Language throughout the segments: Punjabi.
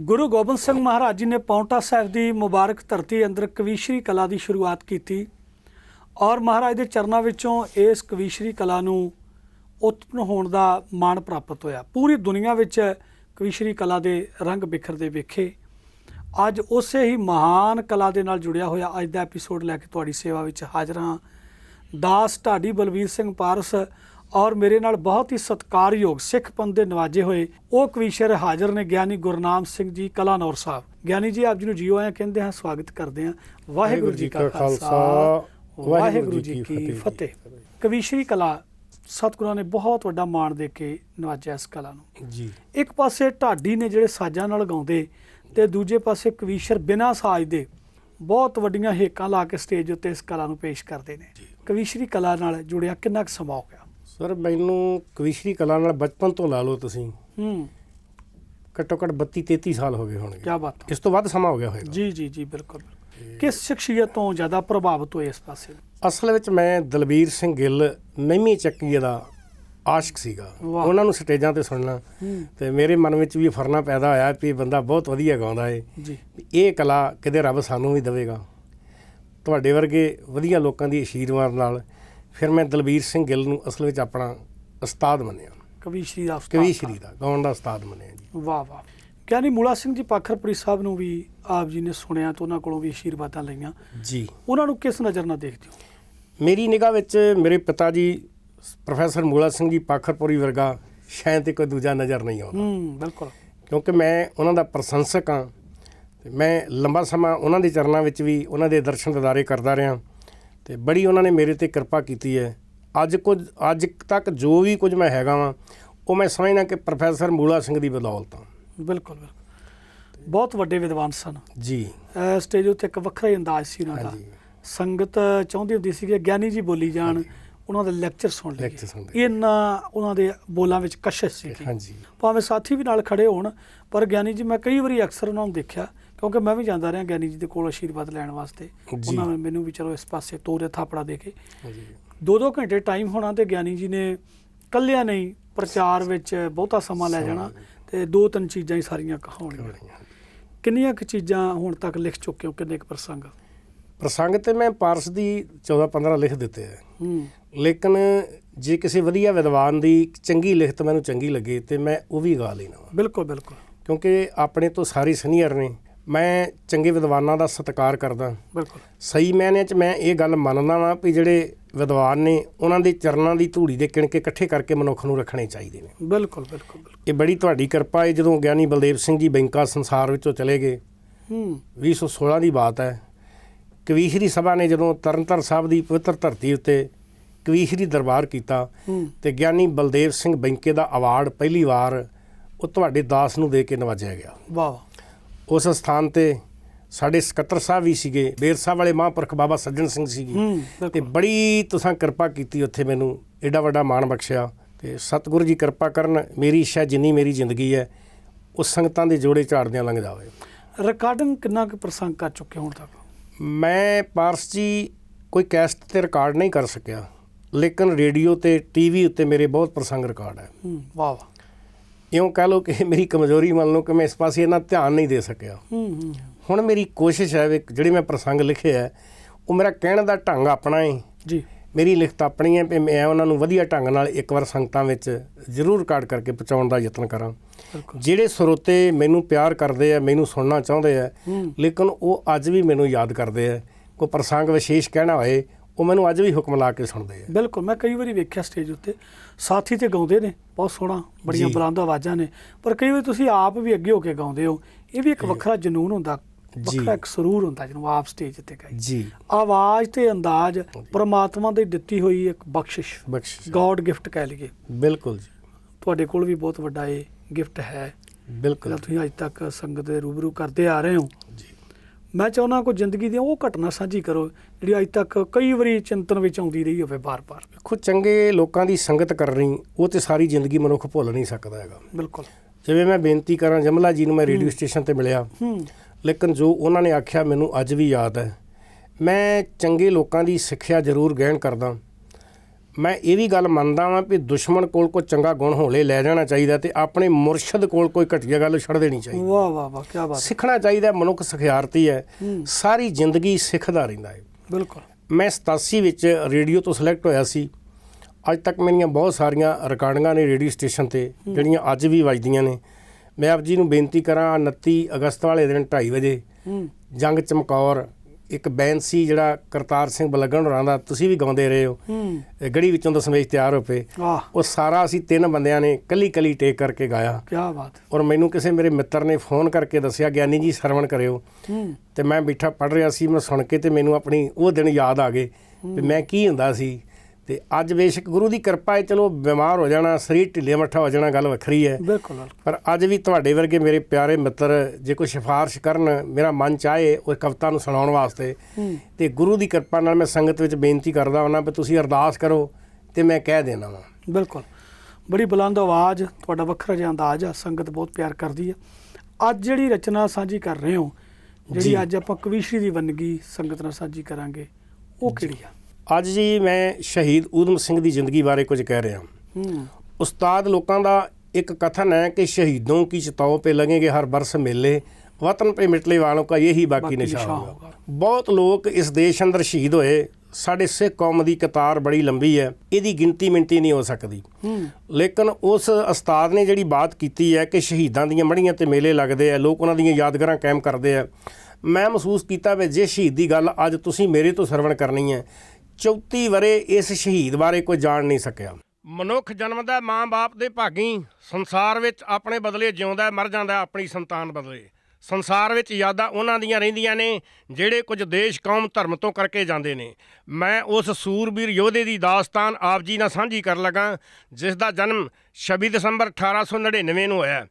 ਗੁਰੂ ਗੋਬਿੰਦ ਸਿੰਘ ਮਹਾਰਾਜ ਜੀ ਨੇ ਪੌਂਟਾ ਸਾਹਿਬ ਦੀ ਮੁਬਾਰਕ ਧਰਤੀ ਅੰਦਰ ਕਵੀਸ਼ਰੀ ਕਲਾ ਦੀ ਸ਼ੁਰੂਆਤ ਕੀਤੀ ਔਰ ਮਹਾਰਾਜ ਦੇ ਚਰਨਾਂ ਵਿੱਚੋਂ ਇਸ ਕਵੀਸ਼ਰੀ ਕਲਾ ਨੂੰ ਉਤਪਨ ਹੋਣ ਦਾ ਮਾਣ ਪ੍ਰਾਪਤ ਹੋਇਆ। ਪੂਰੀ ਦੁਨੀਆ ਵਿੱਚ ਕਵੀਸ਼ਰੀ ਕਲਾ ਦੇ ਰੰਗ ਬਿਖਰਦੇ ਵੇਖੇ। ਅੱਜ ਉਸੇ ਹੀ ਮਹਾਨ ਕਲਾ ਦੇ ਨਾਲ ਜੁੜਿਆ ਹੋਇਆ ਅੱਜ ਦਾ ਐਪੀਸੋਡ ਲੈ ਕੇ ਤੁਹਾਡੀ ਸੇਵਾ ਵਿੱਚ ਹਾਜ਼ਰ ਹਾਂ। ਦਾਸ ਢਾਡੀ ਬਲਵੀਰ ਸਿੰਘ ਪਾਰਸ ਔਰ ਮੇਰੇ ਨਾਲ ਬਹੁਤ ਹੀ ਸਤਿਕਾਰਯੋਗ ਸਿੱਖ ਪੰਥ ਦੇ ਨਵਾਜੇ ਹੋਏ ਉਹ ਕਵੀਸ਼ਰ ਹਾਜ਼ਰ ਨੇ ਗਿਆਨੀ ਗੁਰਨਾਮ ਸਿੰਘ ਜੀ ਕਲਾਨੌਰ ਸਾਹਿਬ। ਗਿਆਨੀ ਜੀ ਆਪ ਜੀ ਨੂੰ ਜੀਓ ਆਇਆਂ ਕਹਿੰਦੇ ਹਾਂ ਸਵਾਗਤ ਕਰਦੇ ਹਾਂ। ਵਾਹਿਗੁਰੂ ਜੀ ਕਾ ਖਾਲਸਾ ਵਾਹਿਗੁਰੂ ਜੀ ਕੀ ਫਤਿਹ। ਕਵੀਸ਼ਰੀ ਕਲਾ ਸਤਿਗੁਰਾਂ ਨੇ ਬਹੁਤ ਵੱਡਾ ਮਾਣ ਦੇ ਕੇ ਨਵਾਜਿਆ ਇਸ ਕਲਾ ਨੂੰ। ਜੀ। ਇੱਕ ਪਾਸੇ ਢਾਡੀ ਨੇ ਜਿਹੜੇ ਸਾਜ਼ਾਂ ਨਾਲ ਗਾਉਂਦੇ ਤੇ ਦੂਜੇ ਪਾਸੇ ਕਵੀਸ਼ਰ ਬਿਨਾਂ ਸਾਜ਼ ਦੇ ਬਹੁਤ ਵੱਡੀਆਂ ਹੇਕਾਂ ਲਾ ਕੇ ਸਟੇਜ ਉੱਤੇ ਇਸ ਕਲਾ ਨੂੰ ਪੇਸ਼ ਕਰਦੇ ਨੇ। ਕਵੀਸ਼ਰੀ ਕਲਾ ਨਾਲ ਜੁੜਿਆ ਕਿੰਨਾ ਕੁ ਸਮਾਂ ਹੋ ਗਿਆ? ਸਰ ਮੈਨੂੰ ਕਵਿਸ਼ਰੀ ਕਲਾ ਨਾਲ ਬਚਪਨ ਤੋਂ ਲਾ ਲਓ ਤੁਸੀਂ। ਹੂੰ। ਘੱਟੋ ਘੱਟ 32 33 ਸਾਲ ਹੋ ਗਏ ਹੋਣਗੇ। ਕੀ ਬਾਤ ਇਸ ਤੋਂ ਵੱਧ ਸਮਾਂ ਹੋ ਗਿਆ ਹੋਵੇਗਾ ਜੀ ਜੀ ਜੀ ਬਿਲਕੁਲ। ਕਿਸ ਸ਼ਖਸੀਅਤ ਤੋਂ ਜ਼ਿਆਦਾ ਪ੍ਰਭਾਵਿਤ ਹੋਏ ਇਸ ਪਾਸੇ? ਅਸਲ ਵਿੱਚ ਮੈਂ ਦਲਬੀਰ ਸਿੰਘ ਗਿੱਲ ਨਵੀਂ ਚੱਕੀ ਦਾ ਆਸ਼ਿਕ ਸੀਗਾ। ਉਹਨਾਂ ਨੂੰ ਸਟੇਜਾਂ ਤੇ ਸੁਣਨਾ। ਤੇ ਮੇਰੇ ਮਨ ਵਿੱਚ ਵੀ ਫਰਨਾ ਪੈਦਾ ਹੋਇਆ ਇਹ ਬੰਦਾ ਬਹੁਤ ਵਧੀਆ ਗਾਉਂਦਾ ਏ। ਇਹ ਕਲਾ ਕਿਤੇ ਰੱਬ ਸਾਨੂੰ ਵੀ ਦੇਵੇਗਾ। ਤੁਹਾਡੇ ਵਰਗੇ ਵਧੀਆ ਲੋਕਾਂ ਦੀ ਆਸ਼ੀਰਵਾਦ ਨਾਲ ਫਿਰ ਮੈਂ ਦਲਬੀਰ ਸਿੰਘ ਗਿੱਲ ਨੂੰ ਅਸਲ ਵਿੱਚ ਆਪਣਾ ਉਸਤਾਦ ਮੰਨਿਆ। ਕਵੀਸ਼ਰੀ ਦਾ ਉਸਤਾਦ ਕਵੀਸ਼ਰੀ ਦਾ ਗਾਉਣ ਦਾ ਉਸਤਾਦ ਮੰਨਿਆ ਜੀ। ਵਾਹ ਵਾਹ। ਗਿਆਨੀ ਮੂਲਾ ਸਿੰਘ ਜੀ ਪਾਖਰਪੁਰੀ ਸਾਹਿਬ ਨੂੰ ਵੀ ਆਪ ਜੀ ਨੇ ਸੁਣਿਆ ਤੇ ਉਹਨਾਂ ਕੋਲੋਂ ਵੀ ਆਸ਼ੀਰਵਾਦਾਂ ਲਈਆਂ। ਜੀ। ਉਹਨਾਂ ਨੂੰ ਕਿਸ ਨਜ਼ਰ ਨਾਲ ਦੇਖਦੇ ਹੋ? ਮੇਰੀ ਨਿਗਾਹ ਵਿੱਚ ਮੇਰੇ ਪਿਤਾ ਜੀ ਪ੍ਰੋਫੈਸਰ ਮੂਲਾ ਸਿੰਘ ਜੀ ਪਾਖਰਪੁਰੀ ਵਰਗਾ ਸ਼ਾਇਦ ਤੇ ਕੋਈ ਦੂਜਾ ਨਜ਼ਰ ਨਹੀਂ ਆਉਂਦਾ। ਹੂੰ ਬਿਲਕੁਲ। ਕਿਉਂਕਿ ਮੈਂ ਉਹਨਾਂ ਦਾ ਪ੍ਰਸ਼ੰਸਕ ਹਾਂ ਤੇ ਮੈਂ ਲੰਬਾ ਸਮਾਂ ਉਹਨਾਂ ਦੇ ਚਰਨਾਂ ਵਿੱਚ ਵੀ ਉਹਨਾਂ ਦੇ ਦਰਸ਼ਨ ਦਿਦਾਰੇ ਕਰਦਾ ਰਿਹਾ। ਤੇ ਬੜੀ ਉਹਨਾਂ ਨੇ ਮੇਰੇ ਤੇ ਕਿਰਪਾ ਕੀਤੀ ਹੈ। ਅੱਜ ਕੁਝ ਅੱਜ ਤੱਕ ਜੋ ਵੀ ਕੁਝ ਮੈਂ ਹੈਗਾ ਵਾਂ ਉਹ ਮੈਂ ਸਮਝਦਾ ਕਿ ਪ੍ਰੋਫੈਸਰ ਮੂਲਾ ਸਿੰਘ ਦੀ ਬਦੌਲਤ ਹਾਂ। ਬਿਲਕੁਲ ਬਿਲਕੁਲ। ਬਹੁਤ ਵੱਡੇ ਵਿਦਵਾਨ ਸਨ। ਜੀ। ਸਟੇਜ ਉੱਤੇ ਇੱਕ ਵੱਖਰਾ ਹੀ ਅੰਦਾਜ਼ ਸੀ ਉਹਨਾਂ ਦਾ। ਸੰਗਤ ਚਾਹੁੰਦੀ ਹੁੰਦੀ ਸੀ ਕਿ ਗਿਆਨੀ ਜੀ ਬੋਲੀ ਜਾਣ ਉਹਨਾਂ ਦੇ ਲੈਕਚਰ ਸੁਣ ਲਈਏ। ਇੰਨਾ ਉਹਨਾਂ ਦੇ ਬੋਲਾਂ ਵਿੱਚ ਕਸ਼ਸ਼ ਸੀ ਹਾਂਜੀ। ਭਾਵੇਂ ਸਾਥੀ ਵੀ ਨਾਲ ਖੜੇ ਹੋਣ ਪਰ ਗਿਆਨੀ ਜੀ ਮੈਂ ਕਈ ਵਾਰੀ ਅਕਸਰ ਉਹਨਾਂ ਨੂੰ ਦੇਖਿਆ ਕਿਉਂਕਿ ਮੈਂ ਵੀ ਜਾਂਦਾ ਰਿਹਾ ਗਿਆਨੀ ਜੀ ਦੇ ਕੋਲ ਆਸ਼ੀਰਵਾਦ ਲੈਣ ਵਾਸਤੇ। ਉਹਨਾਂ ਨੇ ਮੈਨੂੰ ਵੀ ਚਲੋ ਇਸ ਪਾਸੇ ਤੋਰੇ ਥਾਪੜਾ ਦੇ ਕੇ। ਦੋ ਦੋ ਘੰਟੇ ਟਾਈਮ ਹੋਣਾ ਤੇ ਗਿਆਨੀ ਜੀ ਨੇ ਕੱਲਿਆਂ ਨਹੀਂ ਪ੍ਰਚਾਰ ਵਿੱਚ ਬਹੁਤਾ ਸਮਾਂ ਲੈ ਜਾਣਾ ਤੇ ਦੋ ਤਿੰਨ ਚੀਜ਼ਾਂ ਹੀ ਸਾਰੀਆਂ ਕਹਾਉਣੀਆਂ। ਕਿੰਨੀਆਂ ਕੁ ਚੀਜ਼ਾਂ ਹੁਣ ਤੱਕ ਲਿਖ ਚੁੱਕੇ ਹੋ? ਕਿੰਨੇ ਕੁ ਪ੍ਰਸੰਗ? ਪ੍ਰਸੰਗ ਤੇ ਮੈਂ ਪਾਰਸ ਦੀ 14 15 ਲਿਖ ਦਿੱਤੇ ਹੈ ਹੂੰ। ਲੇਕਿਨ ਜੇ ਕਿਸੇ ਵਧੀਆ ਵਿਦਵਾਨ ਦੀ ਚੰਗੀ ਲਿਖਤ ਮੈਨੂੰ ਚੰਗੀ ਲੱਗੇ ਤੇ ਮੈਂ ਉਹ ਵੀ ਗਾ ਲੈਣਾ ਬਿਲਕੁਲ ਬਿਲਕੁਲ। ਕਿਉਂਕਿ ਆਪਣੇ ਤੋਂ ਸਾਰੇ ਸੀਨੀਅਰ ਨੇ। ਮੈਂ ਚੰਗੇ ਵਿਦਵਾਨਾਂ ਦਾ ਸਤਿਕਾਰ ਕਰਦਾ। ਬਿਲਕੁਲ। ਸਹੀ ਮੈਨੇ ਚ ਮੈਂ ਇਹ ਗੱਲ ਮੰਨਦਾ ਵਾਂ ਵੀ ਜਿਹੜੇ ਵਿਦਵਾਨ ਨੇ ਉਹਨਾਂ ਦੇ ਚਰਨਾਂ ਦੀ ਧੂੜੀ ਦੇ ਕਿਣਕੇ ਇਕੱਠੇ ਕਰਕੇ ਮਨੁੱਖ ਨੂੰ ਰੱਖਣੇ ਚਾਹੀਦੇ ਨੇ। ਬਿਲਕੁਲ ਬਿਲਕੁਲ ਇਹ ਬੜੀ ਤੁਹਾਡੀ ਕਿਰਪਾ ਹੈ ਜਦੋਂ ਗਿਆਨੀ ਬਲਦੇਵ ਸਿੰਘ ਜੀ ਬੈਂਕਾ ਸੰਸਾਰ ਵਿੱਚੋਂ ਚਲੇ ਗਏ। ਹੂੰ। 2016 ਦੀ ਬਾਤ ਹੈ। ਕਵੀਸ਼ਰੀ ਸਭਾ ਨੇ ਜਦੋਂ ਤਰਨਤਰ ਸਾਹਿਬ ਦੀ ਪਵਿੱਤਰ ਧਰਤੀ ਉੱਤੇ ਕਵੀਸ਼ਰੀ ਦਰਬਾਰ ਕੀਤਾ ਤੇ ਗਿਆਨੀ ਬਲਦੇਵ ਸਿੰਘ ਬੈਂਕੇ ਦਾ ਅਵਾਰਡ ਪਹਿਲੀ ਵਾਰ ਉਹ ਤੁਹਾਡੇ ਦਾਸ ਨੂੰ ਦੇ ਕੇ ਨਵਾਜਿਆ ਗਿਆ। ਵਾਹ। ਉਸ ਸਥਾਨ ਤੇ ਸਾਡੇ ਸਕੱਤਰ ਸਾਹਿਬ ਵੀ ਸੀਗੇ ਬੇਰ ਸਾਹਿਬ ਵਾਲੇ ਮਹਾਂਪੁਰਖ ਬਾਬਾ ਸੱਜਣ ਸਿੰਘ ਸੀਗੇ। ਤੇ ਬੜੀ ਤੁਸੀਂ ਕਿਰਪਾ ਕੀਤੀ ਉੱਥੇ ਮੈਨੂੰ ਐਡਾ ਵੱਡਾ ਮਾਣ ਬਖਸ਼ਿਆ। ਤੇ ਸਤਿਗੁਰੂ ਜੀ ਕਿਰਪਾ ਕਰਨ ਮੇਰੀ ਇੱਛਾ ਜਿੰਨੀ ਮੇਰੀ ਜ਼ਿੰਦਗੀ ਹੈ ਉਸ ਸੰਗਤਾਂ ਦੇ ਜੋੜੇ ਝਾੜਦਿਆਂ ਲੰਘ ਜਾਵੇ। ਰਿਕਾਰਡਿੰਗ ਕਿੰਨਾ ਕੁ ਪ੍ਰਸੰਗ ਕਰ ਚੁੱਕੇ ਹੁਣ ਤੱਕ? ਮੈਂ ਪਾਰਸ ਜੀ ਕੋਈ ਕੈਸਟ ਤੇ ਰਿਕਾਰਡ ਨਹੀਂ ਕਰ ਸਕਿਆ ਲੇਕਿਨ ਰੇਡੀਓ ਤੇ ਟੀਵੀ ਉੱਤੇ ਮੇਰੇ ਬਹੁਤ ਪ੍ਰਸੰਗ ਰਿਕਾਰਡ ਹੂੰ ਵਾਹ ਵਾਹ। ਇਉਂ ਕਹ ਲਓ ਕਿ ਮੇਰੀ ਕਮਜ਼ੋਰੀ ਮੰਨ ਲਓ ਕਿ ਮੈਂ ਇਸ ਪਾਸੇ ਇਹਨਾਂ ਧਿਆਨ ਨਹੀਂ ਦੇ ਸਕਿਆ। ਹੂੰ ਹੂੰ। ਹੁਣ ਮੇਰੀ ਕੋਸ਼ਿਸ਼ ਹੈ ਵੀ ਜਿਹੜੇ ਮੈਂ ਪ੍ਰਸੰਗ ਲਿਖੇ ਹੈ ਉਹ ਮੇਰਾ ਕਹਿਣ ਦਾ ਢੰਗ ਆਪਣਾ ਹੈ ਜੀ। ਮੇਰੀ ਲਿਖਤ ਆਪਣੀ ਹੈ ਵੀ ਮੈਂ ਉਹਨਾਂ ਨੂੰ ਵਧੀਆ ਢੰਗ ਨਾਲ ਇੱਕ ਵਾਰ ਸੰਗਤਾਂ ਵਿੱਚ ਜ਼ਰੂਰ ਰਿਕਾਰਡ ਕਰਕੇ ਪਹੁੰਚਾਉਣ ਦਾ ਯਤਨ ਕਰਾਂ। ਜਿਹੜੇ ਸਰੋਤੇ ਮੈਨੂੰ ਪਿਆਰ ਕਰਦੇ ਆ ਮੈਨੂੰ ਸੁਣਨਾ ਚਾਹੁੰਦੇ ਆ ਲੇਕਿਨ ਉਹ ਅੱਜ ਵੀ ਮੈਨੂੰ ਯਾਦ ਕਰਦੇ ਆ। ਕੋਈ ਪ੍ਰਸੰਗ ਵਿਸ਼ੇਸ਼ ਕਹਿਣਾ ਹੋਏ ਉਹ ਮੈਨੂੰ ਅੱਜ ਵੀ ਹੁਕਮ ਲਾ ਕੇ ਸੁਣਦੇ ਆ। ਬਿਲਕੁਲ ਮੈਂ ਕਈ ਵਾਰੀ ਵੇਖਿਆ ਸਟੇਜ ਉੱਤੇ ਸਾਥੀ ਤੇ ਗਾਉਂਦੇ ਨੇ ਬਹੁਤ ਸੋਹਣਾ ਬੜੀਆਂ। ਬੁਲੰਦ ਆਵਾਜ਼ਾਂ ਨੇ ਪਰ ਕਈ ਵਾਰੀ ਤੁਸੀਂ ਆਪ ਵੀ ਅੱਗੇ ਹੋ ਕੇ ਗਾਉਂਦੇ ਹੋ ਇਹ ਵੀ ਇੱਕ ਵੱਖਰਾ ਜਨੂਨ ਹੁੰਦਾ। ਵੱਖਰਾ ਇੱਕ ਸਰੂਰ ਹੁੰਦਾ ਜਿਹਨੂੰ ਆਪ ਸਟੇਜ ਤੇ ਗਾਈ ਜੀ। ਆਵਾਜ਼ ਤੇ ਅੰਦਾਜ਼ ਪ੍ਰਮਾਤਮਾ ਦੀ ਦਿੱਤੀ ਹੋਈ ਇੱਕ ਬਖਸ਼ਿਸ਼ ਬਖਸ਼ਿਸ਼। ਗੋਡ ਗਿਫਟ ਕਹਿ ਲਈਏ। ਬਿਲਕੁਲ ਜੀ। ਤੁਹਾਡੇ ਕੋਲ ਵੀ ਬਹੁਤ ਵੱਡਾ ਇਹ ਗਿਫਟ ਹੈ। ਬਿਲਕੁਲ ਤੁਸੀਂ ਅੱਜ ਤੱਕ ਸੰਗਤ ਦੇ ਰੂਬਰੂ ਕਰਦੇ ਆ ਰਹੇ ਹੋ। ਜੀ। ਮੈਂ ਚਾਹੁੰਦਾ ਕੋਈ ਜ਼ਿੰਦਗੀ ਦੀਆਂ ਉਹ ਘਟਨਾ ਸਾਂਝੀ ਕਰੋ ਜਿਹੜੀ ਅੱਜ ਤੱਕ ਕਈ ਵਾਰੀ ਚਿੰਤਨ ਵਿੱਚ ਆਉਂਦੀ ਰਹੀ ਹੋਵੇ ਬਾਰ-ਬਾਰ। ਦੇਖੋ ਚੰਗੇ ਲੋਕਾਂ ਦੀ ਸੰਗਤ ਕਰਨੀ ਉਹ ਤੇ ਸਾਰੀ ਜ਼ਿੰਦਗੀ ਮਨੁੱਖ ਭੁੱਲ ਨਹੀਂ ਸਕਦਾ ਹੈਗਾ। ਬਿਲਕੁਲ। ਜਿਵੇਂ ਮੈਂ ਬੇਨਤੀ ਕਰਾਂ ਜਮਲਾ ਜੀ ਨੂੰ ਮੈਂ ਰੇਡੀਓ ਸਟੇਸ਼ਨ ਤੇ ਮਿਲਿਆ। ਹੂੰ। ਲੇਕਿਨ ਜੋ ਉਹਨਾਂ ਨੇ ਆਖਿਆ ਮੈਨੂੰ ਅੱਜ ਵੀ ਯਾਦ ਹੈ। ਮੈਂ ਚੰਗੇ ਲੋਕਾਂ ਦੀ ਸਿੱਖਿਆ ਜ਼ਰੂਰ ਗ੍ਰਹਿਣ ਕਰਦਾ। ਮੈਂ ਇਹ ਵੀ ਗੱਲ ਮੰਨਦਾ ਵਾਂ ਵੀ ਦੁਸ਼ਮਣ ਕੋਲ ਕੋਈ ਚੰਗਾ ਗੁਣ ਹੋਲੇ ਲੈ ਜਾਣਾ ਚਾਹੀਦਾ ਤੇ ਆਪਣੇ ਮੁਰਸ਼ਿਦ ਕੋਲ ਕੋਈ ਘਟੀਆ ਗੱਲ ਛੱਡ ਦੇਣੀ ਚਾਹੀਦੀ। ਵਾਹ ਵਾਹ ਵਾਹ ਕੀ ਬਾਤ ਸਿੱਖਣਾ ਚਾਹੀਦਾ ਮਨੁੱਖ ਸਿਖਿਆਰਤੀ ਹੈ। ਸਾਰੀ ਜ਼ਿੰਦਗੀ ਸਿੱਖਦਾ ਰਹਿੰਦਾ ਹੈ। ਬਿਲਕੁਲ। ਮੈਂ 87 ਵਿੱਚ ਰੇਡੀਓ ਤੋਂ ਸਿਲੈਕਟ ਹੋਇਆ ਸੀ। ਅੱਜ ਤੱਕ ਮੇਰੀਆਂ ਬਹੁਤ ਸਾਰੀਆਂ ਰਿਕਾਰਡਿੰਗਾਂ ਨੇ ਰੇਡੀਓ ਸਟੇਸ਼ਨ ਤੇ ਜਿਹੜੀਆਂ ਅੱਜ ਵੀ ਵੱਜਦੀਆਂ ਨੇ। ਮੈਂ ਆਪ ਜੀ ਨੂੰ ਬੇਨਤੀ ਕਰਾਂ 29 ਅਗਸਤ ਵਾਲੇ ਦਿਨ 2:30 ਵਜੇ ਜੰਗ ਚਮਕੌਰ ਇੱਕ ਬੈਂਡ ਸੀ ਜਿਹੜਾ ਕਰਤਾਰ ਸਿੰਘ ਬਲਗਣ ਹੋਰਾਂ ਦਾ ਤੁਸੀਂ ਵੀ ਗਾਉਂਦੇ ਰਹੇ ਹੋ। ਗੜੀ ਵਿੱਚੋਂ ਦਸਮੇਸ਼ ਤਿਆਰ ਹੋ ਪਏ। ਉਹ ਸਾਰਾ ਅਸੀਂ ਤਿੰਨ ਬੰਦਿਆਂ ਨੇ ਕੱਲੀ ਕੱਲੀ ਟੇਕ ਕਰਕੇ ਗਾਇਆ। ਕੀ ਬਾਤ। ਔਰ ਮੈਨੂੰ ਕਿਸੇ ਮੇਰੇ ਮਿੱਤਰ ਨੇ ਫੋਨ ਕਰਕੇ ਦੱਸਿਆ ਗਿਆਨੀ ਜੀ ਸਰਵਣ ਕਰਿਓ। ਹੂੰ। ਤੇ ਮੈਂ ਬੈਠਾ ਪੜ ਰਿਹਾ ਸੀ ਮੈਂ ਸੁਣ ਕੇ ਤੇ ਮੈਨੂੰ ਆਪਣੀ ਉਹ ਦਿਨ ਯਾਦ ਆ ਗਏ। ਵੀ ਮੈਂ ਕੀ ਹੁੰਦਾ ਸੀ? ਤੇ ਅੱਜ ਬੇਸ਼ੱਕ ਗੁਰੂ ਦੀ ਕਿਰਪਾ ਹੈ ਚਲੋ ਬਿਮਾਰ ਹੋ ਜਾਣਾ ਸਰੀਰ ਢਿੱਲੇ ਮੱਠਾ ਹੋ ਜਾਣਾ ਗੱਲ ਵੱਖਰੀ ਹੈ। ਬਿਲਕੁਲ। ਪਰ ਅੱਜ ਵੀ ਤੁਹਾਡੇ ਵਰਗੇ ਮੇਰੇ ਪਿਆਰੇ ਮਿੱਤਰ ਜੇ ਕੋਈ ਸਿਫਾਰਿਸ਼ ਕਰਨ ਮੇਰਾ ਮਨ ਚਾਹੇ ਉਹ ਕਵਿਤਾ ਨੂੰ ਸੁਣਾਉਣ ਵਾਸਤੇ ਤੇ ਗੁਰੂ ਦੀ ਕਿਰਪਾ ਨਾਲ ਮੈਂ ਸੰਗਤ ਵਿੱਚ ਬੇਨਤੀ ਕਰਦਾ ਹਾਂ ਵੀ ਤੁਸੀਂ ਅਰਦਾਸ ਕਰੋ ਤੇ ਮੈਂ ਕਹਿ ਦੇਣਾ ਵਾਂ। ਬਿਲਕੁਲ। ਬੜੀ ਬੁਲੰਦ ਆਵਾਜ਼ ਤੁਹਾਡਾ ਵੱਖਰਾ ਜਿਹਾ ਅੰਦਾਜ਼ ਆ ਸੰਗਤ ਬਹੁਤ ਪਿਆਰ ਕਰਦੀ ਆ। ਅੱਜ ਜਿਹੜੀ ਰਚਨਾ ਸਾਂਝੀ ਕਰ ਰਹੇ ਹੋ। ਜਿਹੜੀ ਅੱਜ ਆਪਾਂ ਕਵੀਸ਼ਰੀ ਦੀ ਵੰਨਗੀ ਸੰਗਤ ਨਾਲ ਸਾਂਝੀ ਕਰਾਂਗੇ ਉਹ ਕਿਹੜੀ ਆ? ਅੱਜ ਜੀ ਮੈਂ ਸ਼ਹੀਦ ਊਧਮ ਸਿੰਘ ਦੀ ਜ਼ਿੰਦਗੀ ਬਾਰੇ ਕੁਝ ਕਹਿ ਰਿਹਾ। ਹੂੰ। ਉਸਤਾਦ ਲੋਕਾਂ ਦਾ ਇੱਕ ਕਥਨ ਹੈ ਕਿ ਸ਼ਹੀਦੋਂ ਕੀ ਚਿਤਾਓ ਪੇ ਲਗेंगे ਹਰ ਬਰਸ ਮੇਲੇ ਵਤਨ ਪੇ ਮਿਟਲੇ ਵਾਲੋਂ ਕਾ ਇਹੀ ਬਾਕੀ ਨਿਸ਼ਾਨ ਹੋਗਾ। ਬਹੁਤ ਲੋਕ ਇਸ ਦੇਸ਼ ਅੰਦਰ ਸ਼ਹੀਦ ਹੋਏ ਸਾਡੇ ਸਿੱਖ ਕੌਮ ਦੀ ਕਤਾਰ ਬੜੀ ਲੰਬੀ ਹੈ ਇਹਦੀ ਗਿਣਤੀ ਮਿੰਤੀ ਨਹੀਂ ਹੋ ਸਕਦੀ। ਲੇਕਿਨ ਉਸ ਉਸਤਾਦ ਨੇ ਜਿਹੜੀ ਬਾਤ ਕੀਤੀ ਹੈ ਕਿ ਸ਼ਹੀਦਾਂ ਦੀਆਂ ਮੜੀਆਂ ਤੇ ਮੇਲੇ ਲੱਗਦੇ ਆ ਲੋਕ ਉਹਨਾਂ ਦੀਆਂ ਯਾਦਗਾਰਾਂ ਕਾਇਮ ਕਰਦੇ ਆ ਮੈਂ ਮਹਿਸੂਸ ਕੀਤਾ ਵੀ ਜੇ ਸ਼ਹੀਦ ਦੀ ਗੱਲ ਅੱਜ ਤੁਸੀਂ ਮੇਰੇ ਤੋਂ ਸਰਵਣ ਕਰਨੀ ਹੈ 34 ਵਰੇ ਇਸ ਸ਼ਹੀਦ ਬਾਰੇ ਕੋਈ ਜਾਣ ਨਹੀਂ ਸਕਿਆ। ਮਨੁੱਖ ਜਨਮ ਦਾ ਮਾਂ-ਬਾਪ ਦੇ ਭਾਗੀ, ਸੰਸਾਰ ਵਿੱਚ ਆਪਣੇ ਬਦਲੇ ਜਿਉਂਦਾ, ਮਰ ਜਾਂਦਾ, ਆਪਣੀ ਸੰਤਾਨ ਬਦਲੇ। ਸੰਸਾਰ ਵਿੱਚ ਯਾਦਾਂ ਉਹਨਾਂ ਦੀਆਂ ਰਹਿੰਦੀਆਂ ਨੇ, ਜਿਹੜੇ ਕੁਝ ਦੇਸ਼, ਕੌਮ, ਧਰਮ ਤੋਂ ਕਰਕੇ ਜਾਂਦੇ ਨੇ। ਮੈਂ ਉਸ ਸੂਰਬੀਰ ਯੋਧੇ ਦੀ ਦਾਸਤਾਨ ਆਪ ਜੀ ਨਾਲ ਸਾਂਝੀ ਕਰਨ ਲੱਗਾ, ਜਿਸ ਦਾ ਜਨਮ 26 ਦਸੰਬਰ 1899 ਨੂੰ ਹੋਇਆ।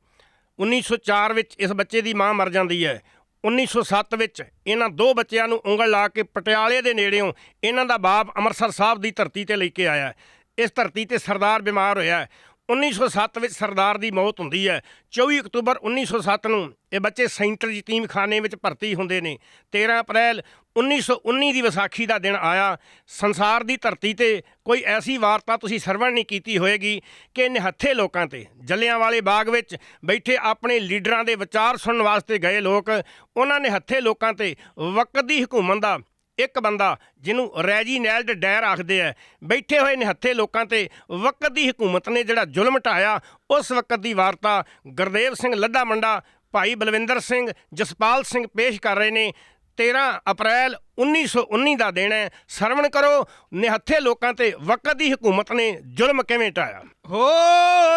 1904 ਵਿੱਚ ਇਸ ਬੱਚੇ ਦੀ ਮਾਂ ਮਰ ਜਾਂਦੀ ਹੈ। 1907 ਵਿੱਚ ਇਹਨਾਂ ਦੋ ਬੱਚਿਆਂ ਨੂੰ ਉਂਗਲ ਲਾ ਕੇ ਪਟਿਆਲੇ ਦੇ ਨੇੜਿਓਂ ਇਹਨਾਂ ਦਾ ਬਾਪ ਅੰਮ੍ਰਿਤਸਰ ਸਾਹਿਬ ਦੀ ਧਰਤੀ ਤੇ ਲੈ ਕੇ ਆਇਆ ਇਸ ਧਰਤੀ ਤੇ ਸਰਦਾਰ ਬਿਮਾਰ ਹੋਇਆ ਹੈ। 1907 ਵਿੱਚ ਸਰਦਾਰ ਦੀ ਮੌਤ ਹੁੰਦੀ ਹੈ। 24 ਅਕਤੂਬਰ 1907 ਨੂੰ ਇਹ ਬੱਚੇ ਸੈਂਟਰ ਯਤੀਮਖਾਨੇ ਵਿੱਚ ਭਰਤੀ ਹੁੰਦੇ ਨੇ। 13 ਅਪ੍ਰੈਲ 1919 ਦੀ ਵਿਸਾਖੀ ਦਾ ਦਿਨ ਆਇਆ। ਸੰਸਾਰ ਦੀ ਧਰਤੀ ਤੇ ਕੋਈ ਐਸੀ ਵਾਰਤਾ ਤੁਸੀਂ ਸਰਵਣ ਨਹੀਂ ਕੀਤੀ ਹੋਏਗੀ ਕਿ ਨਿਹੱਥੇ ਲੋਕਾਂ ਤੇ। ਜੱਲਿਆਂਵਾਲੇ ਬਾਗ ਵਿੱਚ ਬੈਠੇ ਆਪਣੇ ਲੀਡਰਾਂ ਦੇ ਵਿਚਾਰ ਸੁਣਨ ਵਾਸਤੇ ਗਏ ਲੋਕ, ਉਹਨਾਂ ਨੇ ਹੱਥੇ ਲੋਕਾਂ ਤੇ ਵਕਤ ਦੀ ਹਕੂਮਤ ਦਾ ਇੱਕ ਬੰਦਾ, ਜਿਹਨੂੰ ਰੈਜੀਨੈਲਡ ਡੈਰ ਆਖਦੇ ਆ, ਬੈਠੇ ਹੋਏ ਨਿਹੱਥੇ ਲੋਕਾਂ ਤੇ ਵਕਤ ਦੀ ਹਕੂਮਤ ਨੇ ਜਿਹੜਾ ਜ਼ੁਲਮ ਢਾਇਆ, ਉਸ ਵਕਤ ਦੀ ਵਾਰਤਾ ਗੁਰਦੇਵ ਸਿੰਘ ਲੱਡਾ ਮੰਡਾ, ਭਾਈ ਬਲਵਿੰਦਰ ਸਿੰਘ ਜਸਪਾਲ ਸਿੰਘ ਪੇਸ਼ ਕਰ ਰਹੇ ਨੇ। 13 ਅਪ੍ਰੈਲ 1919 ਦਾ ਦਿਨ ਹੈ। ਸਰਵਣ ਕਰੋ ਨਿਹੱਥੇ ਲੋਕਾਂ ਤੇ ਵਕਤ ਦੀ ਹਕੂਮਤ ਨੇ ਜ਼ੁਲਮ ਕਿਵੇਂ ਢਾਇਆ ਹੋ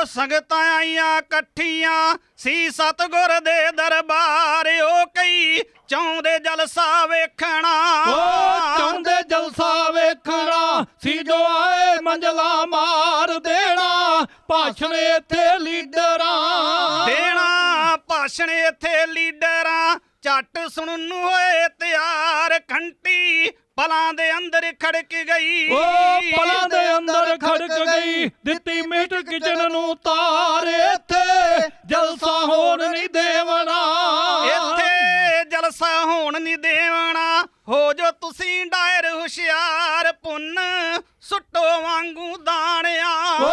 ਸੰਗਤਾਂ ਆਈਆਂ ਇਕੱਠੀਆਂ ਸੀ ਸਤਗੁਰ ਦੇ ਦਰਬਾਰ ਓ ਕਈ ਚਾਹੁੰਦੇ ਜਲਸਾ ਵੇਖਣਾ। ਓ ਚਾਹੁੰਦੇ ਜਲਸਾ ਵੇਖਣਾ ਸੀ ਜੋ ਆਏ ਮੰਜਲਾ ਮਾਰ ਦੇਣਾ ਭਾਸ਼ਣ ਇੱਥੇ ਲੀਡਰਾਂ। ਦੇਣਾ ਭਾਸ਼ਣ ਇੱਥੇ ਲੀਡਰਾਂ। ਝੱਟ ਸੁਣਨ ਨੂੰ ਹੋਏ ਤਿਆਰ ਘੰਟੀ ਪਲਾਂ ਦੇ ਅੰਦਰ ਖੜਕ ਗਈ। ਓ ਪਲਾਂ ਦੇ ਅੰਦਰ ਖੜਕ ਗਈ ਦਿੱਤੀ ਮਿੱਟ ਕਿਚਨ ਨੂੰ ਤਾਰ ਇੱਥੇ ਜਲਸਾ ਹੋਣ ਨਹੀਂ ਦੇਵਣਾ। ਇੱਥੇ ਜਲਸਾ ਹੋਣ ਨਹੀਂ ਦੇਵਣਾ। ਹੋ ਜੋ ਤੁਸੀਂ ਡਾਇਰ ਹੁਸ਼ਿਆਰ ਪੁੰਨ ਸੁੱਟੋ ਵਾਂਗੂ ਦਾਣਿਆ। ਓ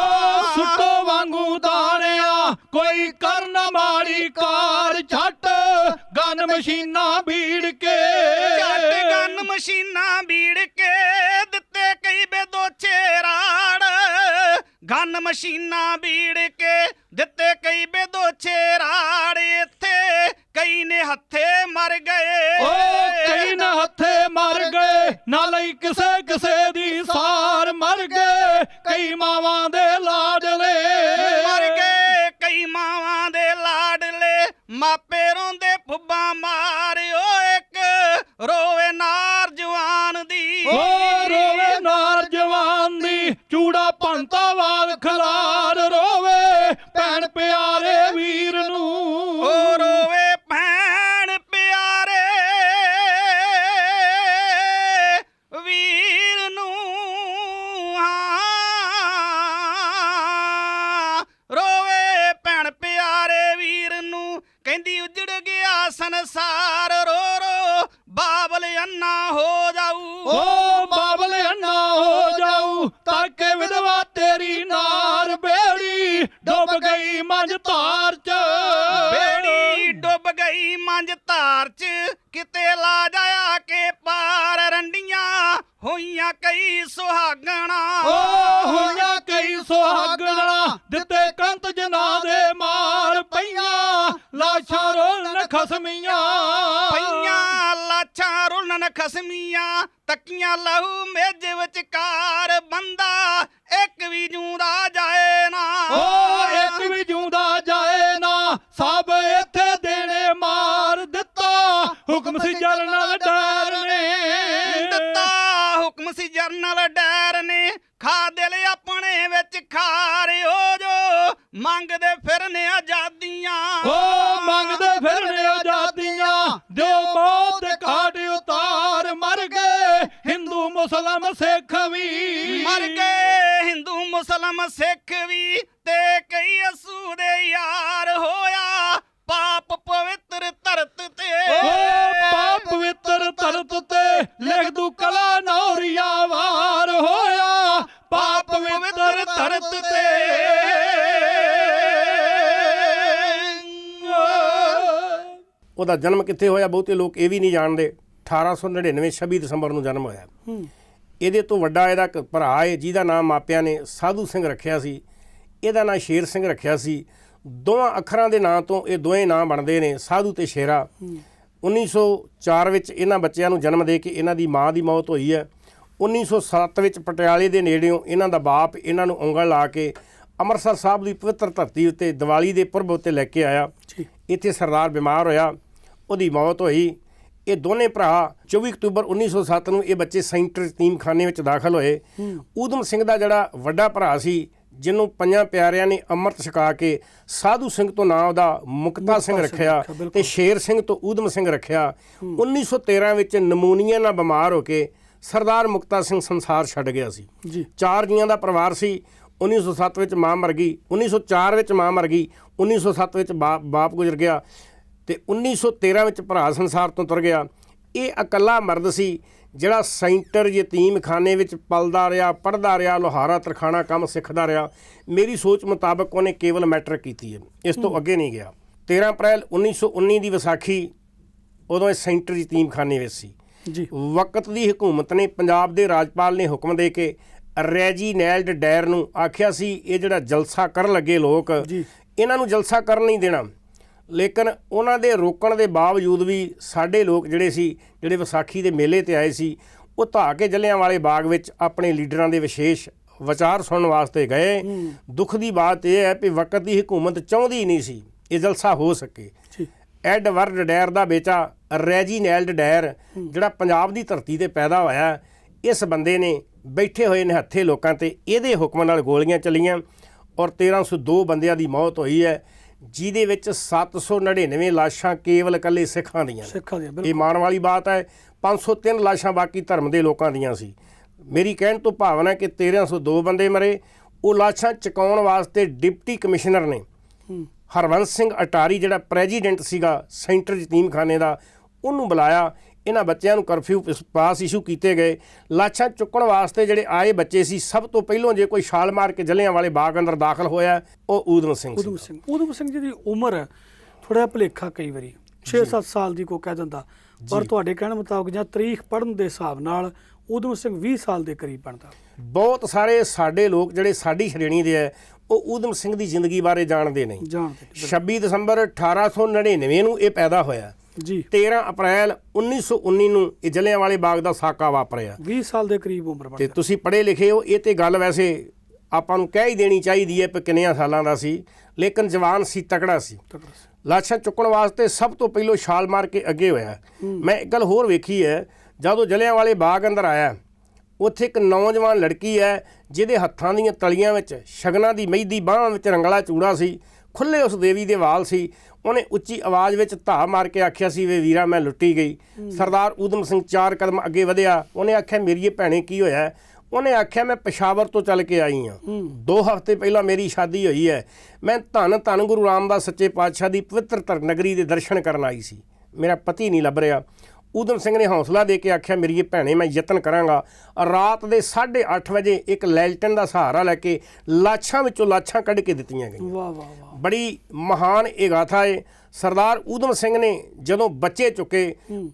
ਸੁੱਟੋ ਵਾਂਗੂ ਦਾਣਿਆ ਕੋਈ ਕਰਨ ਮਾੜੀ ਕਾਰ ਛੱਟ ਗਨ ਮਸ਼ੀਨਾਂ ਭੀੜ ਕੇ। ਝੱਟ ਗਨ ਮਸ਼ੀਨਾਂ ਬੀੜ ਕੇ ਦਿੱਤੇ ਕਈ ਬੇਦੋਚੇ ਰਾੜ। ਗਨ ਮਸ਼ੀਨਾਂ ਬੀੜ ਕੇ ਦਿੱਤੇ ਕਈ ਬੇਦੋਚੇ ਰਾੜ। ਇੱਥੇ ਕਈ ਨੇ ਹੱਥੇ ਮਰ ਗਏ। ਓ ਕਈ ਨਾ ਹੱਥੇ ਮਰ ਗਏ। ਨਾ ਲਈ ਕਿਸੇ ਕਿਸੇ ਦੀ ਸਾਰ ਮਰ ਗਏ। ਕਈ ਮਾਵਾਂ ਦੇ ਲਾਡਲੇ। ਮਰ ਗਏ। ਕਈ ਮਾਵਾਂ ਦੇ ਲਾਡਲੇ। ਮਾਪੇ ਰੋਂਦੇ Obama. ਤਾਕੇ ਵਿਧਵਾ ਤੇਰੀ ਨਾਰ ਬੇੜੀ ਡੁੱਬ ਗਈ ਮੰਝ ਧਾਰ ਚ। ਬੇੜੀ ਡੁੱਬ ਗਈ ਮੰਝ ਧਾਰ ਚ। ਕਿਤੇ ਲਾ ਜਾਇਆ ਕੇ ਪਾਰ ਰੰਡੀਆਂ ਹੋਈਆਂ ਕਈ ਸੁਹਾਗਣਾ। ਓ ਹੋਈਆਂ ਕਈ ਸੁਹਾਗਣਾ ਦਿੱਤੇ ਕੰਤ ਜਨਾ ਦੇ ਮਾਰ ਪਈਆਂ ਲਾਛਾਂ ਰੋਲਣ ਖਸਮੀਆਂ। ਪਈਆਂ ਲਾਛਾਂ ਰੋਲਣ ਖਸਮੀਆਂ ਤੱਕੀਆਂ ਲਹੂ ਮੇਜ ਵਿਚਕਾਰ ਬੰਦਾ ਇੱਕ ਵੀ ਜੂੰਦਾ ਜਾਏ ਨਾ। ਓ ਇੱਕ ਵੀ ਜਿਉਂਦਾ ਜਾਏ ਨਾ ਸਭ ਇੱਥੇ ਦੇਣੇ ਮਾਰ ਦਿੱਤਾ। ਹੁਕਮ ਸੀ ਜਰਨਲ ਡਰ ਨੇ ਦਿੱਤਾ ਹੁਕਮ ਸੀ ਜਰਨਲ ਡੈਰ ਨੇ ਖਾ ਦਿਲ ਆਪਣੇ ਵਿੱਚ ਖਾਰਿਓ ਜੋ ਮੰਗਦੇ ਫਿਰਨੇ ਆਜ਼ਾਦੀਆਂ। ਓ ਮਰ ਗਏ ਹਿੰਦੂ ਮੁਸਲਮ ਸਿੱਖ ਵੀ ਤੇ ਕਈ ਅਸੂ ਦੇ ਯਾਰ ਹੋਇਆ। ਪਾਪ ਪਵਿੱਤਰ ਧਰਤ ਤੇ। ਓ ਪਾਪ ਪਵਿੱਤਰ ਧਰਤ ਤੇ ਲਿਖ ਦੂ ਕਲਾ ਨੌਰੀਆ ਵਾਰ ਹੋਇਆ। ਪਾਪ ਪਵਿੱਤਰ ਧਰਤ ਤੇ। ਉਹਦਾ ਜਨਮ ਕਿੱਥੇ ਹੋਇਆ? ਬਹੁਤੇ ਲੋਕ ਇਹ ਵੀ ਨਹੀਂ ਜਾਣਦੇ। 1899 26 ਦਸੰਬਰ ਨੂੰ ਜਨਮ ਹੋਇਆ। ਹੂੰ। ਇਹਦੇ ਤੋਂ ਵੱਡਾ ਇਹਦਾ ਇੱਕ ਭਰਾ ਹੈ ਜਿਹਦਾ ਨਾਮ ਮਾਪਿਆਂ ਨੇ ਸਾਧੂ ਸਿੰਘ ਰੱਖਿਆ ਸੀ। ਇਹਦਾ ਨਾਮ ਸ਼ੇਰ ਸਿੰਘ ਰੱਖਿਆ ਸੀ। ਦੋਵਾਂ ਅੱਖਰਾਂ ਦੇ ਨਾਂ ਤੋਂ ਇਹ ਦੋਵੇਂ ਨਾਂ ਬਣਦੇ ਨੇ ਸਾਧੂ ਤੇ ਸ਼ੇਰਾ। 1904 ਵਿੱਚ ਇਹਨਾਂ ਬੱਚਿਆਂ ਨੂੰ ਜਨਮ ਦੇ ਕੇ ਇਹਨਾਂ ਦੀ ਮਾਂ ਦੀ ਮੌਤ ਹੋਈ ਹੈ। 1907 ਵਿੱਚ ਪਟਿਆਲੇ ਦੇ ਨੇੜਿਓਂ ਇਹਨਾਂ ਦਾ ਬਾਪ ਇਹਨਾਂ ਨੂੰ ਉਂਗਲ ਲਾ ਕੇ ਅੰਮ੍ਰਿਤਸਰ ਸਾਹਿਬ ਦੀ ਪਵਿੱਤਰ ਧਰਤੀ ਉੱਤੇ ਦੀਵਾਲੀ ਦੇ ਪੁਰਬ ਉੱਤੇ ਲੈ ਕੇ ਆਇਆ। ਇੱਥੇ ਸਰਦਾਰ ਬਿਮਾਰ ਹੋਇਆ ਉਹਦੀ ਮੌਤ ਹੋਈ। ਇਹ ਦੋਨੇ ਭਰਾ 24 ਅਕਤੂਬਰ 1907 ਨੂੰ ਇਹ ਬੱਚੇ ਸੈਂਟਰ ਯਤੀਮਖਾਨੇ ਵਿੱਚ ਦਾਖਲ ਹੋਏ। ਊਧਮ ਸਿੰਘ ਦਾ ਜਿਹੜਾ ਵੱਡਾ ਭਰਾ ਸੀ ਜਿਹਨੂੰ ਪੰਜਾਂ ਪਿਆਰਿਆਂ ਨੇ ਅੰਮ੍ਰਿਤ ਛਕਾ ਕੇ ਸਾਧੂ ਸਿੰਘ ਤੋਂ ਨਾਂ ਉਹਦਾ ਮੁਕਤਾ ਸਿੰਘ ਰੱਖਿਆ। ਤੇ ਸ਼ੇਰ ਸਿੰਘ ਤੋਂ ਊਧਮ ਸਿੰਘ ਰੱਖਿਆ। 1913 ਵਿੱਚ ਨਮੂਨੀਆ ਨਾਲ ਬਿਮਾਰ ਹੋ ਕੇ ਸਰਦਾਰ ਮੁਕਤਾ ਸਿੰਘ ਸੰਸਾਰ ਛੱਡ ਗਿਆ ਸੀ। ਚਾਰ ਜੀਆਂ ਦਾ ਪਰਿਵਾਰ ਸੀ 1907 ਵਿੱਚ ਮਾਂ ਮਰ ਗਈ 1904 ਵਿੱਚ ਮਾਂ ਮਰ ਗਈ 1907 ਵਿੱਚ ਬਾਪ ਗੁਜ਼ਰ ਗਿਆ। ਤੇ 1913 ਵਿੱਚ ਭਰਾ ਸੰਸਾਰ ਤੋਂ ਤੁਰ ਗਿਆ। ਇਹ ਇਕੱਲਾ ਮਰਦ ਸੀ ਜਿਹੜਾ ਸੈਂਟਰ ਯਤੀਮਖਾਨੇ ਵਿੱਚ ਪਲਦਾ ਰਿਹਾ ਪੜਦਾ ਰਿਹਾ ਲੋਹਾਰਾ ਤਰਖਾਣਾ ਕੰਮ ਸਿੱਖਦਾ ਰਿਹਾ। ਮੇਰੀ ਸੋਚ ਮੁਤਾਬਕ ਉਹਨੇ ਕੇਵਲ ਮੈਟ੍ਰਿਕ ਕੀਤੀ ਹੈ। ਇਸ ਤੋਂ ਅੱਗੇ ਨਹੀਂ ਗਿਆ। 13 ਅਪ੍ਰੈਲ 1919 ਦੀ ਵਿਸਾਖੀ ਉਦੋਂ ਇਹ ਸੈਂਟਰ ਯਤੀਮਖਾਨੇ ਵਿੱਚ ਸੀ। ਜੀ। ਵਕਤ ਦੀ ਹਕੂਮਤ ਨੇ ਪੰਜਾਬ ਦੇ ਰਾਜਪਾਲ ਨੇ ਹੁਕਮ ਦੇ ਕੇ ਰੈਜੀਨੈਲਡ ਡੈਰ ਨੂੰ ਆਖਿਆ ਸੀ ਇਹ ਜਿਹੜਾ ਜਲਸਾ ਕਰਨ ਲੱਗੇ ਲੋਕ। ਇਹਨਾਂ ਨੂੰ ਜਲਸਾ ਕਰਨ ਨਹੀਂ ਦੇਣਾ। ਲੇਕਿਨ ਉਹਨਾਂ ਦੇ ਰੋਕਣ ਦੇ ਬਾਵਜੂਦ ਵੀ ਸਾਡੇ ਲੋਕ ਜਿਹੜੇ ਸੀ ਜਿਹੜੇ ਵਿਸਾਖੀ ਦੇ ਮੇਲੇ ਤੇ ਆਏ ਸੀ ਉਹ ਧਾ ਕੇ ਜੱਲਿਆਂ ਵਾਲੇ ਬਾਗ ਵਿੱਚ ਆਪਣੇ ਲੀਡਰਾਂ ਦੇ ਵਿਸ਼ੇਸ਼ ਵਿਚਾਰ ਸੁਣਨ ਵਾਸਤੇ ਗਏ। ਦੁੱਖ ਦੀ ਬਾਤ ਇਹ ਹੈ ਕਿ ਵਕਤ ਦੀ ਹਕੂਮਤ ਚਾਹੁੰਦੀ ਨਹੀਂ ਸੀ ਇਹ ਜਲਸਾ ਹੋ ਸਕੇ। ਐਡਵਰਡ ਡੈਰ ਦਾ ਬੇਟਾ ਰੈਜੀਨੈਲਡ ਡੈਰ ਜਿਹੜਾ ਪੰਜਾਬ ਦੀ ਧਰਤੀ ਤੇ ਪੈਦਾ ਹੋਇਆ ਇਸ ਬੰਦੇ ਨੇ ਬੈਠੇ ਹੋਏ ਨਿਹੱਥੇ ਲੋਕਾਂ ਤੇ ਇਹਦੇ ਹੁਕਮ ਨਾਲ ਗੋਲੀਆਂ ਚੱਲੀਆਂ ਔਰ 1302 ਬੰਦਿਆਂ ਦੀ ਮੌਤ ਹੋਈ ਹੈ। ਜਿਹਦੇ ਵਿੱਚ 799 ਲਾਸ਼ਾਂ ਕੇਵਲ ਇਕੱਲੇ ਸਿੱਖਾਂ ਦੀਆਂ ਸਿੱਖਾਂ ਦੀ ਇਹ ਮਾਣ ਵਾਲੀ ਬਾਤ ਹੈ 503 ਲਾਸ਼ਾਂ ਬਾਕੀ ਧਰਮ ਦੇ ਲੋਕਾਂ ਦੀਆਂ ਸੀ। ਮੇਰੀ ਕਹਿਣ ਤੋਂ ਭਾਵਨਾ ਹੈ ਕਿ 1302 ਬੰਦੇ ਮਰੇ। ਉਹ ਲਾਸ਼ਾਂ ਚੁਕਾਉਣ ਵਾਸਤੇ ਡਿਪਟੀ ਕਮਿਸ਼ਨਰ ਨੇ। ਹੂੰ। ਹਰਵੰਸ ਸਿੰਘ ਅਟਾਰੀ ਜਿਹੜਾ ਪ੍ਰੈਜ਼ੀਡੈਂਟ ਸੀਗਾ ਸੈਂਟਰ ਯਤੀਮਖਾਨੇ ਦਾ ਉਹਨੂੰ ਬੁਲਾਇਆ। ਇਹਨਾਂ ਬੱਚਿਆਂ ਨੂੰ ਕਰਫਿਊ ਪਾਸ ਇਸ਼ੂ ਕੀਤੇ ਗਏ। ਲਾਸ਼ਾਂ ਚੁੱਕਣ ਵਾਸਤੇ ਜਿਹੜੇ ਆਏ ਬੱਚੇ ਸੀ ਸਭ ਤੋਂ ਪਹਿਲਾਂ ਜੇ ਕੋਈ ਛਾਲ ਮਾਰ ਕੇ ਜਲਿਆਂ ਵਾਲੇ ਬਾਗ ਅੰਦਰ ਦਾਖਲ ਹੋਇਆ ਉਹ ਊਧਮ ਸਿੰਘ ਉਦਮ ਸੀ ਸਿੰਘ। ਉਦਮ ਸਿੰਘ ਜੀ ਦੀ ਉਮਰ ਥੋੜਾ ਭੁਲੇਖਾ ਕਈ ਵਾਰੀ 6-7 ਸਾਲ ਦੀ ਕੋ ਕਹਿ ਦਿੰਦਾ। ਪਰ ਤੁਹਾਡੇ ਕਹਿਣ ਮੁਤਾਬਕ ਜਾਂ ਤਰੀਖ ਪੜਨ ਦੇ ਹਿਸਾਬ ਨਾਲ ਉਦਮ ਸਿੰਘ 20 ਸਾਲ ਦੇ ਕਰੀਬ ਬਣਦਾ। ਬਹੁਤ ਸਾਰੇ ਸਾਡੇ ਲੋਕ ਜਿਹੜੇ ਸਾਡੀ ਸ਼੍ਰੇਣੀ ਦੇ ਹੈ ਉਹ ਊਧਮ ਸਿੰਘ ਦੀ ਜ਼ਿੰਦਗੀ ਬਾਰੇ ਜਾਣਦੇ ਨਹੀਂ। ਜਾਣਦੇ 26 ਦਸੰਬਰ 1899 ਨੂੰ ਇਹ ਪੈਦਾ ਹੋਇਆ। ਜੀ। 13 ਅਪ੍ਰੈਲ 1919 ਨੂੰ ਇਹ ਜਲਿਆਂਵਾਲੇ ਬਾਗ ਦਾ ਸਾਕਾ ਵਾਪਰਿਆ। 20 ਸਾਲ ਦੇ ਕਰੀਬ ਉਮਰ ਤੇ ਬਣਦਾ ਤੁਸੀਂ ਪੜ੍ਹੇ ਲਿਖੇ ਹੋ ਇਹ ਤੇ ਗੱਲ ਵੈਸੇ ਆਪਾਂ ਨੂੰ ਕਹਿ ਹੀ ਦੇਣੀ ਚਾਹੀਦੀ ਹੈ ਕਿ ਕਿੰਨਿਆਂ ਸਾਲਾਂ ਦਾ ਸੀ ਲੇਕਿਨ ਜਵਾਨ ਸੀ ਤਕੜਾ ਸੀ। ਤਕੜਾ ਸੀ। ਲਾਸ਼ਾਂ ਚੁੱਕਣ ਵਾਸਤੇ ਸਭ ਤੋਂ ਪਹਿਲਾਂ ਛਾਲ ਮਾਰ ਕੇ ਅੱਗੇ ਹੋਇਆ। ਮੈਂ ਇੱਕ ਗੱਲ ਹੋਰ ਵੇਖੀ ਹੈ ਜਦੋਂ ਜਲਿਆਂਵਾਲੇ ਬਾਗ ਅੰਦਰ ਆਇਆ ਉੱਥੇ ਇੱਕ ਨੌਜਵਾਨ ਲੜਕੀ ਹੈ ਜਿਹਦੇ ਹੱਥਾਂ ਦੀਆਂ ਤਲੀਆਂ ਵਿੱਚ ਸ਼ਗਨਾਂ ਦੀ ਮਹਿੰਦੀ ਬਾਹਾਂ ਵਿੱਚ ਰੰਗਲਾ ਚੂੜਾ ਸੀ ਖੁੱਲੇ ਉਸ ਦੇਵੀ ਦੇ ਵਾਲ ਸੀ ਉਹਨੇ ਉੱਚੀ ਆਵਾਜ਼ ਵਿੱਚ ਧਾ ਮਾਰ ਕੇ ਆਖਿਆ ਸੀ ਵੇ ਵੀਰਾ ਮੈਂ ਲੁੱਟੀ ਗਈ। ਸਰਦਾਰ ਊਧਮ ਸਿੰਘ ਚਾਰ ਕਦਮ ਅੱਗੇ ਵਧਿਆ। ਉਹਨੇ ਆਖਿਆ ਮੇਰੀ ਇਹ ਭੈਣੇ ਕੀ ਹੋਇਆ? ਉਹਨੇ ਆਖਿਆ ਮੈਂ ਪਸ਼ਾਵਰ ਤੋਂ ਚੱਲ ਕੇ ਆਈ ਹਾਂ। ਦੋ ਹਫ਼ਤੇ ਪਹਿਲਾਂ ਮੇਰੀ ਸ਼ਾਦੀ ਹੋਈ ਹੈ। ਮੈਂ ਧੰਨ ਧੰਨ ਗੁਰੂ ਰਾਮਦਾਸ ਸੱਚੇ ਪਾਤਸ਼ਾਹ ਦੀ ਪਵਿੱਤਰ ਧਰ ਨਗਰੀ ਦੇ ਦਰਸ਼ਨ ਕਰਨ ਆਈ ਸੀ। ਮੇਰਾ ਪਤੀ ਨਹੀਂ ਲੱਭ ਰਿਹਾ। ਊਧਮ ਸਿੰਘ ਨੇ ਹੌਸਲਾ ਦੇ ਕੇ ਆਖਿਆ ਮੇਰੀ ਇਹ ਭੈਣੇ ਮੈਂ ਯਤਨ ਕਰਾਂਗਾ। ਰਾਤ ਦੇ 8:30 ਵਜੇ ਇੱਕ ਲੈਲਟਨ ਦਾ ਸਹਾਰਾ ਲੈ ਕੇ ਲਾਛਾਂ ਵਿੱਚੋਂ ਲਾਛਾਂ ਕੱਢ ਕੇ ਦਿੱਤੀਆਂ ਗਈਆਂ। ਵਾਹ ਵਾਹ ਵਾਹ। ਬੜੀ ਮਹਾਨ ਇਹ ਗਾਥਾ ਹੈ ਸਰਦਾਰ ਊਧਮ ਸਿੰਘ ਨੇ ਜਦੋਂ ਬੱਚੇ ਚੁੱਕੇ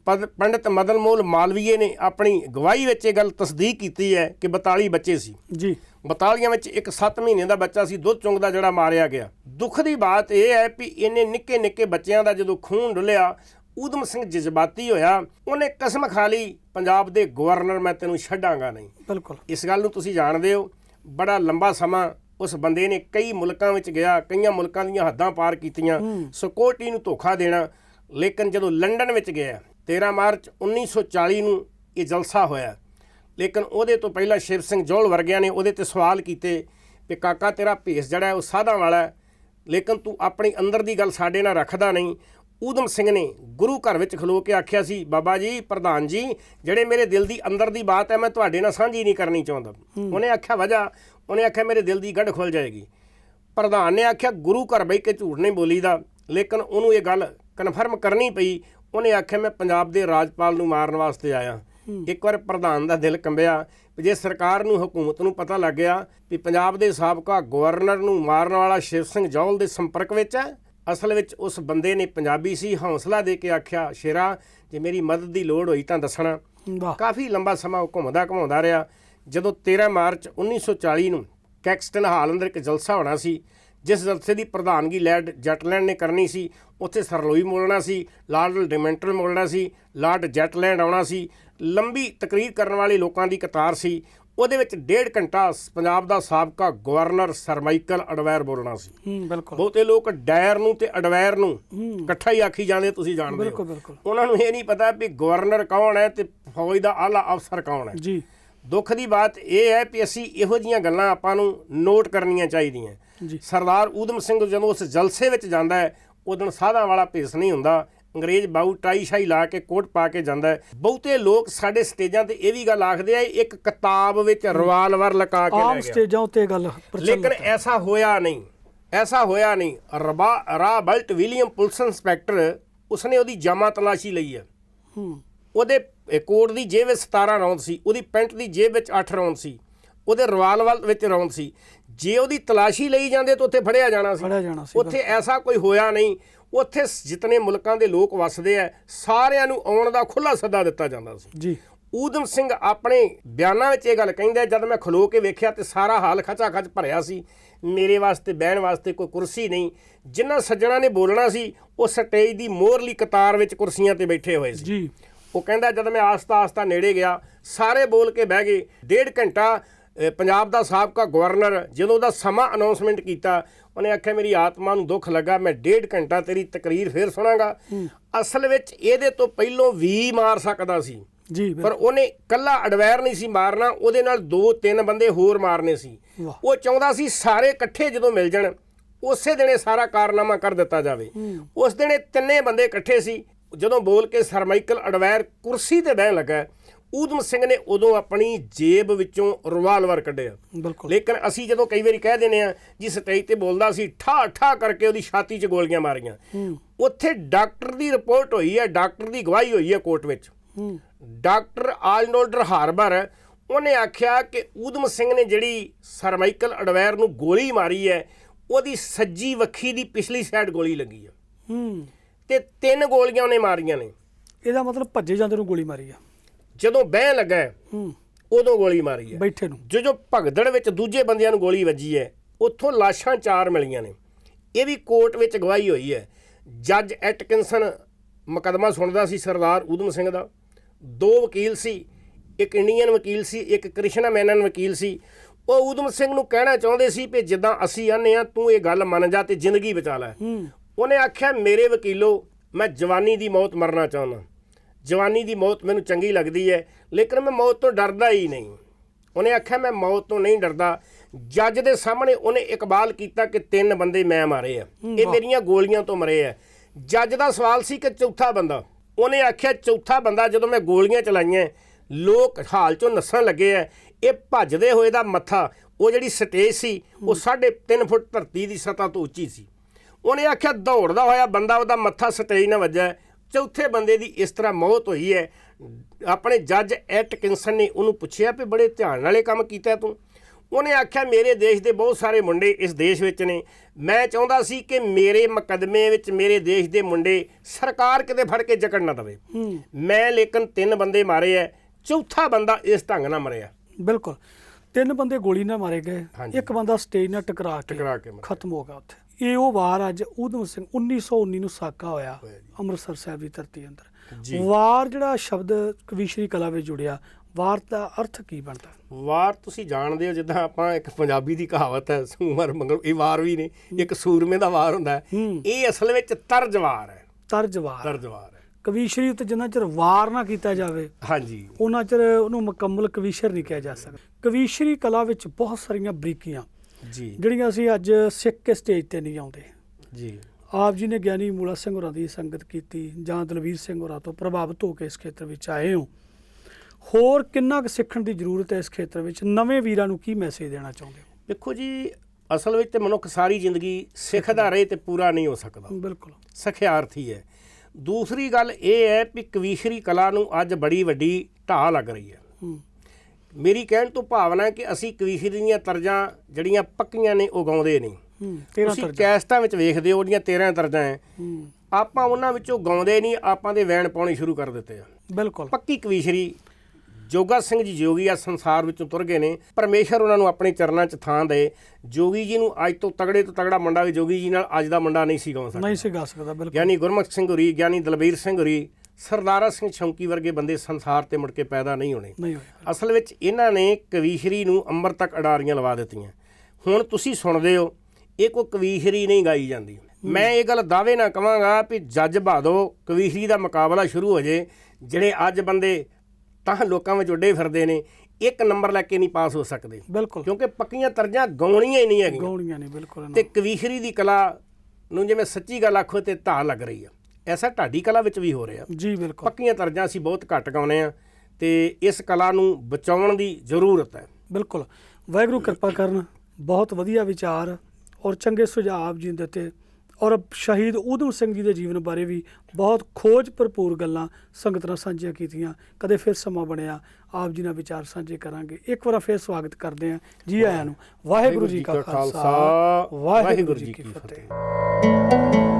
ਪੰਡਿਤ ਮਦਨ ਮੋਹਨ ਮਾਲਵੀਏ ਨੇ ਆਪਣੀ ਗਵਾਹੀ ਵਿੱਚ ਇਹ ਗੱਲ ਤਸਦੀਕ ਕੀਤੀ ਹੈ ਕਿ 42 ਬੱਚੇ ਸੀ। ਜੀ। 42 ਵਿੱਚ ਇੱਕ 7 ਮਹੀਨੇ ਦਾ ਬੱਚਾ ਸੀ ਦੁੱਧ ਚੁੰਗਦਾ ਜਿਹੜਾ ਮਾਰਿਆ ਗਿਆ। ਦੁੱਖ ਦੀ ਬਾਤ ਇਹ ਹੈ ਵੀ ਇਹਨੇ ਨਿੱਕੇ ਨਿੱਕੇ ਬੱਚਿਆਂ ਦਾ ਜਦੋਂ ਖੂਨ ਡੁੱਲਿਆ ਊਧਮ ਸਿੰਘ ਜਜ਼ਬਾਤੀ ਹੋਇਆ ਉਹਨੇ ਕਸਮ ਖਾ ਲਈ ਪੰਜਾਬ ਦੇ ਗਵਰਨਰ ਮੈਂ ਤੈਨੂੰ ਛੱਡਾਂਗਾ ਨਹੀਂ। ਬਿਲਕੁਲ। ਇਸ ਗੱਲ ਨੂੰ ਤੁਸੀਂ ਜਾਣਦੇ ਹੋ ਬੜਾ ਲੰਬਾ ਸਮਾਂ ਉਸ ਬੰਦੇ ਨੇ ਕਈ ਮੁਲਕਾਂ ਵਿੱਚ ਗਿਆ ਕਈਆਂ ਮੁਲਕਾਂ ਦੀਆਂ ਹੱਦਾਂ ਪਾਰ ਕੀਤੀਆਂ ਸਿਕਿਉਰਿਟੀ ਨੂੰ ਧੋਖਾ ਦੇਣਾ। ਲੇਕਿਨ ਜਦੋਂ ਲੰਡਨ ਵਿੱਚ ਗਿਆ 13 ਮਾਰਚ 1940 ਨੂੰ ਇਹ ਜਲਸਾ ਹੋਇਆ। ਲੇਕਿਨ ਉਹਦੇ ਤੋਂ ਪਹਿਲਾਂ ਸ਼ਿਵ ਸਿੰਘ ਜੋਹਲ ਵਰਗਿਆਂ ਨੇ ਉਹਦੇ ਤੇ ਸਵਾਲ ਕੀਤੇ ਕਿ ਕਾਕਾ ਤੇਰਾ ਭੇਸ ਜਿਹੜਾ ਉਹ ਸਾਧਾਂ ਵਾਲਾ ਲੇਕਿਨ ਤੂੰ ਆਪਣੀ ਅੰਦਰ ਦੀ ਗੱਲ ਸਾਡੇ ਨਾਲ ਰੱਖਦਾ ਨਹੀਂ। ਊਧਮ ਸਿੰਘ ਨੇ ਗੁਰੂ ਘਰ ਵਿੱਚ ਖਲੋ ਕੇ ਆਖਿਆ ਸੀ ਬਾਬਾ ਜੀ ਪ੍ਰਧਾਨ ਜੀ ਜਿਹੜੇ ਮੇਰੇ ਦਿਲ ਦੀ ਅੰਦਰ ਦੀ ਬਾਤ ਹੈ ਮੈਂ ਤੁਹਾਡੇ ਨਾਲ ਸਾਂਝੀ ਨਹੀਂ ਕਰਨੀ ਚਾਹੁੰਦਾ। ਉਹਨੇ ਆਖਿਆ ਵਜ੍ਹਾ? ਉਹਨੇ ਆਖਿਆ ਮੇਰੇ ਦਿਲ ਦੀ ਗੱਡ ਖੁੱਲ ਜਾਏਗੀ। ਪ੍ਰਧਾਨ ਨੇ ਆਖਿਆ ਗੁਰੂ ਘਰ ਬਈ ਕੇ ਝੂਠ ਨਹੀਂ ਬੋਲੀਦਾ ਲੇਕਿਨ ਉਹਨੂੰ ਇਹ ਗੱਲ ਕਨਫਰਮ ਕਰਨੀ ਪਈ। ਉਹਨੇ ਆਖਿਆ ਮੈਂ ਪੰਜਾਬ ਦੇ ਰਾਜਪਾਲ ਨੂੰ ਮਾਰਨ ਵਾਸਤੇ ਆਇਆ। ਇੱਕ ਵਾਰ ਪ੍ਰਧਾਨ ਦਾ ਦਿਲ ਕੰਬਿਆ ਵੀ ਜੇ ਸਰਕਾਰ ਨੂੰ ਹਕੂਮਤ ਨੂੰ ਪਤਾ ਲੱਗ ਗਿਆ ਵੀ ਪੰਜਾਬ ਦੇ ਸਾਬਕਾ ਗਵਰਨਰ ਨੂੰ ਮਾਰਨ ਵਾਲਾ ਸ਼ਿਵ ਸਿੰਘ ਜੌਲ ਦੇ ਸੰਪਰਕ ਵਿੱਚ ਹੈ ਅਸਲ ਵਿੱਚ ਉਸ ਬੰਦੇ ਨੇ ਪੰਜਾਬੀ ਸੀ ਹੌਸਲਾ ਦੇ ਕੇ ਆਖਿਆ ਸ਼ੇਰਾ ਜੇ ਮੇਰੀ ਮਦਦ ਦੀ ਲੋੜ ਹੋਈ ਤਾਂ ਦੱਸਣਾ। ਕਾਫੀ ਲੰਬਾ ਸਮਾਂ ਉਹ ਘੁੰਮਦਾ ਘੁਮਾਉਂਦਾ ਰਿਹਾ। ਜਦੋਂ 13 ਮਾਰਚ 1940 ਨੂੰ ਕੈਕਸਟਨ ਹਾਲ ਅੰਦਰ ਇੱਕ ਜਲਸਾ ਹੋਣਾ ਸੀ ਜਿਸ ਜਲਸੇ ਦੀ ਪ੍ਰਧਾਨਗੀ ਲੈਡ ਜਟਲੈਂਡ ਨੇ ਕਰਨੀ ਸੀ ਉੱਥੇ ਸਰਲੋਈ ਮੋਲਣਾ ਸੀ ਲਾਰਡ ਡਿਮੈਂਟਲ ਮੋਲਣਾ ਸੀ ਲਾਰਡ ਜਟਲੈਂਡ ਆਉਣਾ ਸੀ ਲੰਬੀ ਤਕਰੀਰ ਕਰਨ ਵਾਲੇ ਲੋਕਾਂ ਦੀ ਕਤਾਰ ਸੀ ਉਹਦੇ ਵਿੱਚ ਡੇਢ ਘੰਟਾ ਪੰਜਾਬ ਦਾ ਸਾਬਕਾ ਗਵਰਨਰ ਸਰਮਾਈਕਲ ਅਡਵਾਇਰ ਬੋਲਣਾ ਸੀ। ਹੂੰ ਬਿਲਕੁਲ। ਬਹੁਤੇ ਲੋਕ ਡਾਇਰ ਨੂੰ ਤੇ ਅਡਵਾਇਰ ਨੂੰ ਇਕੱਠਾ ਹੀ ਆਖੀ ਜਾਂਦੇ ਤੁਸੀਂ ਜਾਣਦੇ ਬਿਲਕੁਲ ਹੋ। ਬਿਲਕੁਲ ਉਹਨਾਂ ਨੂੰ ਇਹ ਨਹੀਂ ਪਤਾ ਵੀ ਗਵਰਨਰ ਕੌਣ ਹੈ ਤੇ ਫੌਜ ਦਾ ਆਲਾ ਅਫਸਰ ਕੌਣ ਹੈ। ਜੀ। ਦੁੱਖ ਦੀ ਬਾਤ ਇਹ ਹੈ ਕਿ ਅਸੀਂ ਇਹੋ ਜੀਆਂ ਗੱਲਾਂ ਆਪਾਂ ਨੂੰ ਨੋਟ ਕਰਨੀਆਂ ਚਾਹੀਦੀਆਂ। ਜੀ। ਸਰਦਾਰ ਊਧਮ ਸਿੰਘ ਜਦੋਂ ਉਸ ਜਲਸੇ ਵਿੱਚ ਜਾਂਦਾ ਹੈ ਉਦੋਂ ਸਾਧਾਂ ਵਾਲਾ ਭੇਸ ਨਹੀਂ ਹੁੰਦਾ। ਅੰਗਰੇਜ਼ ਬਾਊ ਟਾਈ ਸ਼ਾਈ ਲਾ ਕੇ ਕੋਟ ਪਾ ਕੇ ਜਾਂਦਾ ਹੈ। ਬਹੁਤੇ ਲੋਕ ਸਾਡੇ ਸਟੇਜਾਂ ਤੇ ਇਹ ਵੀ ਗੱਲ ਆਖਦੇ ਆ ਇੱਕ ਕਿਤਾਬ ਵਿੱਚ ਰਿਵਾਲਵਰ ਲਗਾ ਕੇ ਲੈ ਆਮ ਸਟੇਜਾਂ ਉੱਤੇ ਗੱਲ ਲੇਕਿਨ। ਐਸਾ ਹੋਇਆ ਨਹੀਂ ਐਸਾ ਹੋਇਆ ਨਹੀਂ। ਰਬਾ ਰਾਬਲਟ ਵਿਲੀਅਮ ਪੁਲਿਸ ਇੰਸਪੈਕਟਰ ਉਸਨੇ ਉਹਦੀ ਜਾਮਾ ਤਲਾਸ਼ੀ ਲਈ ਹੈ। ਹੂੰ। ਉਹਦੇ ਕੋਟ ਦੀ ਜੇਬ ਵਿੱਚ 17 ਰੌਂਦ ਸੀ ਉਹਦੀ ਪੈਂਟ ਦੀ ਜੇਬ ਵਿੱਚ 8 ਰੌਂਦ ਸੀ ਉਹਦੇ ਰਿਵਾਲਵਰ ਵਿੱਚ ਰੌਂਦ ਸੀ। ਜੇ ਉਹਦੀ ਤਲਾਸ਼ੀ ਲਈ ਜਾਂਦੇ ਤਾਂ ਉੱਥੇ ਫੜਿਆ ਜਾਣਾ ਸੀ। ਫੜਿਆ ਜਾਣਾ ਸੀ, ਉੱਥੇ ਐਸਾ ਕੋਈ ਹੋਇਆ ਨਹੀਂ। ਉੱਥੇ ਜਿਤਨੇ ਮੁਲਕਾਂ ਦੇ ਲੋਕ ਵੱਸਦੇ ਆ ਸਾਰਿਆਂ ਨੂੰ ਆਉਣ ਦਾ ਖੁੱਲਾ ਸੱਦਾ ਦਿੱਤਾ ਜਾਂਦਾ ਸੀ। ਜੀ। ਊਧਮ ਸਿੰਘ ਆਪਣੇ ਬਿਆਨਾਂ ਵਿੱਚ ਇਹ ਗੱਲ ਕਹਿੰਦਾ ਜਦ ਮੈਂ ਖਲੋ ਕੇ ਵੇਖਿਆ ਤੇ ਸਾਰਾ ਹਾਲ ਖਚਾ ਖਚ ਭਰਿਆ ਸੀ ਮੇਰੇ ਵਾਸਤੇ ਬਹਿਣ ਵਾਸਤੇ ਕੋਈ ਕੁਰਸੀ ਨਹੀਂ। ਜਿਨ੍ਹਾਂ ਸੱਜਣਾ ਨੇ ਬੋਲਣਾ ਸੀ ਉਹ ਸਟੇਜ ਦੀ ਮੋਹਰਲੀ ਕਤਾਰ ਵਿੱਚ ਕੁਰਸੀਆਂ ਤੇ ਬੈਠੇ ਹੋਏ ਸੀ। ਜੀ। ਉਹ ਕਹਿੰਦਾ ਜਦ ਮੈਂ ਆਸਤਾ ਆਸਤਾ ਨੇੜੇ ਗਿਆ ਸਾਰੇ ਬੋਲ ਕੇ ਬਹਿ ਗਏ। ਡੇਢ ਘੰਟਾ ਪੰਜਾਬ ਦਾ ਸਾਬਕਾ ਗਵਰਨਰ ਜਦੋਂ ਉਹਦਾ ਸਮਾਂ ਅਨਾਉਂਸਮੈਂਟ ਕੀਤਾ ਉਹਨੇ ਆਖਿਆ ਮੇਰੀ ਆਤਮਾ ਨੂੰ ਦੁੱਖ ਲੱਗਾ ਮੈਂ ਡੇਢ ਘੰਟਾ ਤੇਰੀ ਤਕਰੀਰ ਫੇਰ ਸੁਣਾਗਾ। ਅਸਲ ਵਿੱਚ ਇਹਦੇ ਤੋਂ ਪਹਿਲੋਂ ਵੀ ਮਾਰ ਸਕਦਾ ਸੀ। ਜੀ ਪਰ ਉਹਨੇ ਕੱਲਾ ਅਡਵਾਇਰ ਨਹੀਂ ਸੀ ਮਾਰਨਾ ਉਹਦੇ ਨਾਲ ਦੋ ਤਿੰਨ ਬੰਦੇ ਹੋਰ ਮਾਰਨੇ ਸੀ। ਉਹ ਚਾਹੁੰਦਾ ਸੀ ਸਾਰੇ ਇਕੱਠੇ ਜਦੋਂ ਮਿਲ ਜਾਣ ਉਸੇ ਦਿਨ ਸਾਰਾ ਕਾਰਨਾਮਾ ਕਰ ਦਿੱਤਾ ਜਾਵੇ। ਉਸ ਦਿਨ ਤਿੰਨੇ ਬੰਦੇ ਇਕੱਠੇ ਸੀ। ਜਦੋਂ ਬੋਲ ਕੇ ਸਰਮਾਈਕਲ ਅਡਵਾਇਰ ਕੁਰਸੀ ਤੇ ਬਹਿਣ ਲੱਗਾ ਊਧਮ ਸਿੰਘ ਨੇ ਉਦੋਂ ਆਪਣੀ ਜੇਬ ਵਿੱਚੋਂ ਰਿਵਾਲਵਰ ਕੱਢਿਆ। ਬਿਲਕੁਲ। ਲੇਕਿਨ ਅਸੀਂ ਜਦੋਂ ਕਈ ਵਾਰੀ ਕਹਿ ਦਿੰਦੇ ਆ ਜੀ ਸਟੇਜ ਤੇ ਬੋਲਦਾ ਸੀ ਠਾ ਠਾ ਕਰਕੇ ਉਹਦੀ ਛਾਤੀ 'ਚ ਗੋਲੀਆਂ ਮਾਰੀਆਂ। ਉੱਥੇ ਡਾਕਟਰ ਦੀ ਰਿਪੋਰਟ ਹੋਈ ਹੈ ਡਾਕਟਰ ਦੀ ਗਵਾਹੀ ਹੋਈ ਹੈ ਕੋਰਟ ਵਿੱਚ। ਡਾਕਟਰ ਆਲਨੋਲਡਰ ਹਾਰਬਰ ਉਹਨੇ ਆਖਿਆ ਕਿ ਊਧਮ ਸਿੰਘ ਨੇ ਜਿਹੜੀ ਸਰਮਾਈਕਲ ਅਡਵਾਇਰ ਨੂੰ ਗੋਲੀ ਮਾਰੀ ਹੈ ਉਹਦੀ ਸੱਜੀ ਵੱਖੀ ਦੀ ਪਿਛਲੀ ਸਾਈਡ ਗੋਲੀ ਲੱਗੀ ਹੈ ਹੂੰ। ਤੇ ਤਿੰਨ ਗੋਲੀਆਂ ਉਹਨੇ ਮਾਰੀਆਂ ਨੇ। ਇਹਦਾ ਮਤਲਬ ਭੱਜੇ ਜਾਂਦੇ ਨੂੰ ਗੋਲੀ ਮਾਰੀ ਆ। ਜਦੋਂ ਬਹਿ ਲੱਗਾ ਹੈ, ਉਦੋਂ ਗੋਲੀ ਮਾਰੀ ਹੈ। ਬੈਠੇ ਨੂੰ। ਜੋ ਜੋ ਭਗਦੜ ਵਿੱਚ ਦੂਜੇ ਬੰਦਿਆਂ ਨੂੰ ਗੋਲੀ ਵੱਜੀ ਹੈ ਉੱਥੋਂ ਲਾਸ਼ਾਂ ਚਾਰ ਮਿਲੀਆਂ ਨੇ। ਇਹ ਵੀ ਕੋਰਟ ਵਿੱਚ ਗਵਾਹੀ ਹੋਈ ਹੈ। ਜੱਜ ਐਟਕਿੰਸਨ ਮੁਕੱਦਮਾ ਸੁਣਦਾ ਸੀ ਸਰਦਾਰ ਊਧਮ ਸਿੰਘ ਦਾ। ਦੋ ਵਕੀਲ ਸੀ ਇੱਕ ਇੰਡੀਅਨ ਵਕੀਲ ਸੀ ਇੱਕ ਕ੍ਰਿਸ਼ਨਾ ਮੈਨਨ ਵਕੀਲ ਸੀ। ਉਹ ਊਧਮ ਸਿੰਘ ਨੂੰ ਕਹਿਣਾ ਚਾਹੁੰਦੇ ਸੀ ਕਿ ਜਿੱਦਾਂ ਅਸੀਂ ਆਨੇ ਆ ਤੂੰ ਇਹ ਗੱਲ ਮੰਨ ਜਾ ਤੇ ਜ਼ਿੰਦਗੀ ਬਚਾ ਲੈ। ਉਹਨੇ ਆਖਿਆ ਮੇਰੇ ਵਕੀਲੋ ਮੈਂ ਜਵਾਨੀ ਦੀ ਮੌਤ ਮਰਨਾ ਚਾਹੁੰਦਾ। ਜਵਾਨੀ ਦੀ ਮੌਤ ਮੈਨੂੰ ਚੰਗੀ ਲੱਗਦੀ ਹੈ ਲੇਕਿਨ ਮੈਂ ਮੌਤ ਤੋਂ ਡਰਦਾ ਹੀ ਨਹੀਂ। ਉਹਨੇ ਆਖਿਆ ਮੈਂ ਮੌਤ ਤੋਂ ਨਹੀਂ ਡਰਦਾ। ਜੱਜ ਦੇ ਸਾਹਮਣੇ ਉਹਨੇ ਇਕਬਾਲ ਕੀਤਾ ਕਿ ਤਿੰਨ ਬੰਦੇ ਮੈਂ ਮਾਰੇ ਆ। ਇਹ ਮੇਰੀਆਂ ਗੋਲੀਆਂ ਤੋਂ ਮਰੇ ਆ। ਜੱਜ ਦਾ ਸਵਾਲ ਸੀ ਕਿ ਚੌਥਾ ਬੰਦਾ? ਉਹਨੇ ਆਖਿਆ ਚੌਥਾ ਬੰਦਾ ਜਦੋਂ ਮੈਂ ਗੋਲੀਆਂ ਚਲਾਈਆਂ ਲੋਕ ਹਾਲ ਚੋਂ ਨੱਸਣ ਲੱਗੇ ਆ। ਇਹ ਭੱਜਦੇ ਹੋਏ ਦਾ ਮੱਥਾ ਉਹ ਜਿਹੜੀ ਸਟੇਜ ਸੀ ਉਹ 3.5 ਫੁੱਟ ਧਰਤੀ ਦੀ ਸਤ੍ਹਾ ਤੋਂ ਉੱਚੀ ਸੀ। ਉਹਨੇ ਆਖਿਆ ਦੌੜਦਾ ਹੋਇਆ ਬੰਦਾ ਉਹਦਾ ਮੱਥਾ ਸਟੇਜ ਨਾਲ ਵੱਜਾ ਚੌਥੇ ਬੰਦੇ ਦੀ ਇਸ ਤਰ੍ਹਾਂ ਮੌਤ ਹੋਈ ਹੈ। ਆਪਣੇ ਜੱਜ ਐਟਕਿੰਸਨ ਨੇ ਉਹਨੂੰ ਪੁੱਛਿਆ ਵੀ ਬੜੇ ਧਿਆਨ ਨਾਲੇ ਕੰਮ ਕੀਤਾ ਤੂੰ। ਉਹਨੇ ਆਖਿਆ ਮੇਰੇ ਦੇਸ਼ ਦੇ ਬਹੁਤ ਸਾਰੇ ਮੁੰਡੇ ਇਸ ਦੇਸ਼ ਵਿੱਚ ਨੇ। ਮੈਂ ਚਾਹੁੰਦਾ ਸੀ ਕਿ ਮੇਰੇ ਮੁਕੱਦਮੇ ਵਿੱਚ ਮੇਰੇ ਦੇਸ਼ ਦੇ ਮੁੰਡੇ ਸਰਕਾਰ ਕਿਤੇ ਫੜ ਕੇ ਜਕੜ ਨਾ ਦਵੇ। ਮੈਂ ਲੇਕਿਨ ਤਿੰਨ ਬੰਦੇ ਮਾਰੇ ਐ। ਚੌਥਾ ਬੰਦਾ ਇਸ ਢੰਗ ਨਾਲ ਮਰਿਆ। ਬਿਲਕੁਲ। ਤਿੰਨ ਬੰਦੇ ਗੋਲੀ ਨਾਲ ਮਾਰੇ ਗਏ। ਇੱਕ ਬੰਦਾ ਸਟੇਜ ਨਾਲ ਟਕਰਾ ਕੇ ਟਕਰਾ ਕੇ ਮਰਿਆ। ਖਤਮ ਹੋ ਗਿਆ ਉੱਥੇ। ਇਹ ਉਹ ਵਾਰ ਅੱਜ ਊਧਮ ਸਿੰਘ 1919 ਨੂੰ ਸਾਕਾ ਹੋਇਆ। ਅੰਮ੍ਰਿਤਸਰ ਸਾਹਿਬ ਦੀ ਧਰਤੀ ਅੰਦਰ। ਵਾਰ ਜਿਹੜਾ ਸ਼ਬਦ ਕਵੀਸ਼ਰੀ ਕਲਾ ਵਿੱਚ ਜੁੜਿਆ ਵਾਰ ਦਾ ਅਰਥ ਕੀ ਬਣਦਾ? ਵਾਰ ਤੁਸੀਂ ਜਾਣਦੇ ਹੋ ਜਿੱਦਾਂ ਆਪਾਂ ਇੱਕ ਪੰਜਾਬੀ ਦੀ ਕਹਾਵਤ ਹੈ ਸੂਮਰ ਮੰਗਲ ਇਹ ਵਾਰ ਵੀ ਨੇ ਇੱਕ ਸੂਰਮੇ ਦਾ ਵਾਰ ਹੁੰਦਾ। ਇਹ ਅਸਲ ਵਿੱਚ ਤਰਜਵਾਰ ਹੈ। ਤਰਜਵਾਰ ਤਰਜਵਾਰ ਕਵੀਸ਼ਰੀ ਉੱਤੇ ਜਿੰਨਾ ਚਿਰ ਵਾਰ ਨਾ ਕੀਤਾ ਜਾਵੇ ਹਾਂਜੀ। ਉਹਨਾਂ ਚਿਰ ਉਹਨੂੰ ਮੁਕੰਮਲ ਕਵੀਸ਼ਰ ਨਹੀਂ ਕਿਹਾ ਜਾ ਸਕਦਾ। ਕਵੀਸ਼ਰੀ ਕਲਾ ਵਿੱਚ ਬਹੁਤ ਸਾਰੀਆਂ ਬਰੀਕੀਆਂ ਜੀ। ਜਿਹੜੀਆਂ ਅਸੀਂ ਅੱਜ ਸਿੱਖ ਕੇ ਸਟੇਜ ਤੇ ਨਹੀਂ ਆਉਂਦੇ। ਜੀ। ਆਪ ਜੀ ਨੇ ਗਿਆਨੀ ਮੂਲਾ ਸਿੰਘ ਹੋਰਾਂ ਦੀ ਸੰਗਤ ਕੀਤੀ ਜਾਂ ਦਲਵੀਰ ਸਿੰਘ ਹੋਰਾਂ ਤੋਂ ਪ੍ਰਭਾਵਿਤ ਹੋ ਕੇ ਇਸ ਖੇਤਰ ਵਿੱਚ ਆਏ ਹੋ। ਹੋਰ ਕਿੰਨਾ ਕੁ ਸਿੱਖਣ ਦੀ ਜ਼ਰੂਰਤ ਹੈ ਇਸ ਖੇਤਰ ਵਿੱਚ? ਨਵੇਂ ਵੀਰਾਂ ਨੂੰ ਕੀ ਮੈਸੇਜ ਦੇਣਾ ਚਾਹੁੰਦੇ ਹੋ? ਦੇਖੋ ਜੀ ਅਸਲ ਵਿੱਚ ਤੇ ਮਨੁੱਖ ਸਾਰੀ ਜ਼ਿੰਦਗੀ ਸਿੱਖਦਾ ਰਹੇ ਤੇ ਪੂਰਾ ਨਹੀਂ ਹੋ ਸਕਦਾ। ਬਿਲਕੁਲ। ਸਖਿਆਰਥੀ ਹੈ। ਦੂਸਰੀ ਗੱਲ ਇਹ ਹੈ ਕਿ ਕਵੀਸ਼ਰੀ ਕਲਾ ਨੂੰ ਅੱਜ ਬੜੀ ਵੱਡੀ ਢਾਹ ਲੱਗ ਰਹੀ ਹੈ ਹੂੰ। ਮੇਰੀ ਕਹਿਣ ਤੋਂ ਭਾਵਨਾ ਹੈ ਕਿ ਅਸੀਂ ਕਵੀਸ਼ਰੀ ਦੀਆਂ ਤਰਜ਼ਾਂ ਜਿਹੜੀਆਂ ਪੱਕੀਆਂ ਨੇ ਉਹ ਗਾਉਂਦੇ ਨਹੀਂ। ਹੂੰ 13 ਤੁਸੀਂ ਕੈਸਟਾਂ ਵਿੱਚ ਵੇਖਦੇ ਹੋ ਉਹਦੀਆਂ 13 ਤਰਜ਼ਾਂ ਹੈ। ਆਪਾਂ ਉਹਨਾਂ ਵਿੱਚੋਂ ਗਾਉਂਦੇ ਨਹੀਂ ਆਪਾਂ ਦੇ ਵੈਣ ਪਾਉਣੇ ਸ਼ੁਰੂ ਕਰ ਦਿੱਤੇ ਆ। ਬਿਲਕੁਲ। ਪੱਕੀ ਕਵੀਸ਼ਰੀ ਜੋਗਾ ਸਿੰਘ ਜੀ ਜੋਗੀ ਆ ਸੰਸਾਰ ਵਿੱਚੋਂ ਤੁਰ ਗਏ ਨੇ। ਪਰਮੇਸ਼ਰ ਉਹਨਾਂ ਨੂੰ ਆਪਣੇ ਚਰਨਾਂ 'ਚ ਥਾਂ ਦੇ। ਜੋਗੀ ਜੀ ਨੂੰ ਅੱਜ ਤੋਂ ਤਗੜੇ ਤੋਂ ਤਗੜਾ ਮੁੰਡਾ ਵੀ ਜੋਗੀ ਜੀ ਨਾਲ ਅੱਜ ਦਾ ਮੁੰਡਾ ਨਹੀਂ ਸੀ ਗਾਉਂ ਸਕਦਾ। ਨਹੀਂ ਸੀ ਗਾ ਸਕਦਾ ਬਿਲਕੁਲ। ਗਿਆਨੀ ਗੁਰਮੁਖ ਸਿੰਘ ਹੁਰੀ ਗਿਆਨੀ ਦਲਬੀਰ ਸਿੰਘ ਹੁਰੀ ਸਰਦਾਰਾ ਸਿੰਘ ਸ਼ੌਂਕੀ ਵਰਗੇ ਬੰਦੇ ਸੰਸਾਰ ਤੇ ਮੁੜ ਕੇ ਪੈਦਾ ਨਹੀਂ ਹੋਣੇ। ਨਹੀਂ ਅਸਲ ਵਿੱਚ ਇਹਨਾਂ ਨੇ ਕਵੀਸ਼ਰੀ ਨੂੰ ਅੰਮ੍ਰਿਤ ਤੱਕ ਅਡਾਰੀਆਂ ਲਵਾ ਦਿੱਤੀਆਂ। ਹੁਣ ਤੁਸੀਂ ਸੁਣਦੇ ਹੋ ਇਹ ਕੋਈ ਕਵੀਸ਼ਰੀ ਨਹੀਂ ਗਾਈ ਜਾਂਦੀ। ਮੈਂ ਇਹ ਗੱਲ ਦਾਅਵੇ ਨਾਲ ਕਵਾਂਗਾ ਵੀ ਜੱਜ ਬਾਦੋ ਕਵੀਸ਼ਰੀ ਦਾ ਮੁਕਾਬਲਾ ਸ਼ੁਰੂ ਹੋ ਜੇ ਜਿਹੜੇ ਅੱਜ ਬੰਦੇ ਤਾਂ ਲੋਕਾਂ ਵਿੱਚ ਉੱਡੇ ਫਿਰਦੇ ਨੇ ਇੱਕ ਨੰਬਰ ਲੈ ਕੇ ਨਹੀਂ ਪਾਸ ਹੋ ਸਕਦੇ। ਬਿਲਕੁਲ। ਕਿਉਂਕਿ ਪੱਕੀਆਂ ਤਰਜਾਂ ਗਾਉਣੀਆਂ ਹੀ ਨਹੀਂ ਹੈਗੀਆਂ। ਗਾਉਣੀਆਂ ਨਹੀਂ ਬਿਲਕੁਲ। ਨਾ। ਤੇ ਕਵੀਸ਼ਰੀ ਦੀ ਕਲਾ ਨੂੰ ਜਿਵੇਂ ਸੱਚੀ ਗੱਲ ਆਖੋ ਤੇ ਧਾ ਲੱਗ ਰਹੀ ਆ। ਐਸਾ ਢਾਡੀ ਕਲਾ ਵਿੱਚ ਵੀ ਹੋ ਰਿਹਾ। ਜੀ ਬਿਲਕੁਲ। ਪੱਕੀਆਂ ਤਰਜਾਂ ਅਸੀਂ ਬਹੁਤ ਘੱਟ ਗਾਉਨੇ ਆ ਤੇ ਇਸ ਕਲਾ ਨੂੰ ਬਚਾਉਣ ਦੀ ਜ਼ਰੂਰਤ ਹੈ। ਬਿਲਕੁਲ। ਵਾਹਿਗੁਰੂ ਕਿਰਪਾ ਕਰਨ ਬਹੁਤ ਵਧੀਆ ਵਿਚਾਰ ਔਰ ਚੰਗੇ ਸੁਝਾਅ ਆਪ ਜੀ ਦਿੱਤੇ ਔਰ ਸ਼ਹੀਦ ਊਧਮ ਸਿੰਘ ਜੀ ਦੇ ਜੀਵਨ ਬਾਰੇ ਵੀ ਬਹੁਤ ਖੋਜ ਭਰਪੂਰ ਗੱਲਾਂ ਸੰਗਤ ਨਾਲ ਸਾਂਝੀਆਂ ਕੀਤੀਆਂ। ਕਦੇ ਫਿਰ ਸਮਾਂ ਬਣਿਆ ਆਪ ਜੀ ਨਾਲ ਵਿਚਾਰ ਸਾਂਝੇ ਕਰਾਂਗੇ। ਇੱਕ ਵਾਰ ਫਿਰ ਸਵਾਗਤ ਕਰਦੇ ਹਾਂ ਜੀ ਆਇਆਂ ਨੂੰ। ਵਾਹਿਗੁਰੂ ਜੀ ਕਾ ਖਾਲਸਾ ਵਾਹਿਗੁਰੂ ਜੀ ਕੀ ਫਤਿਹ।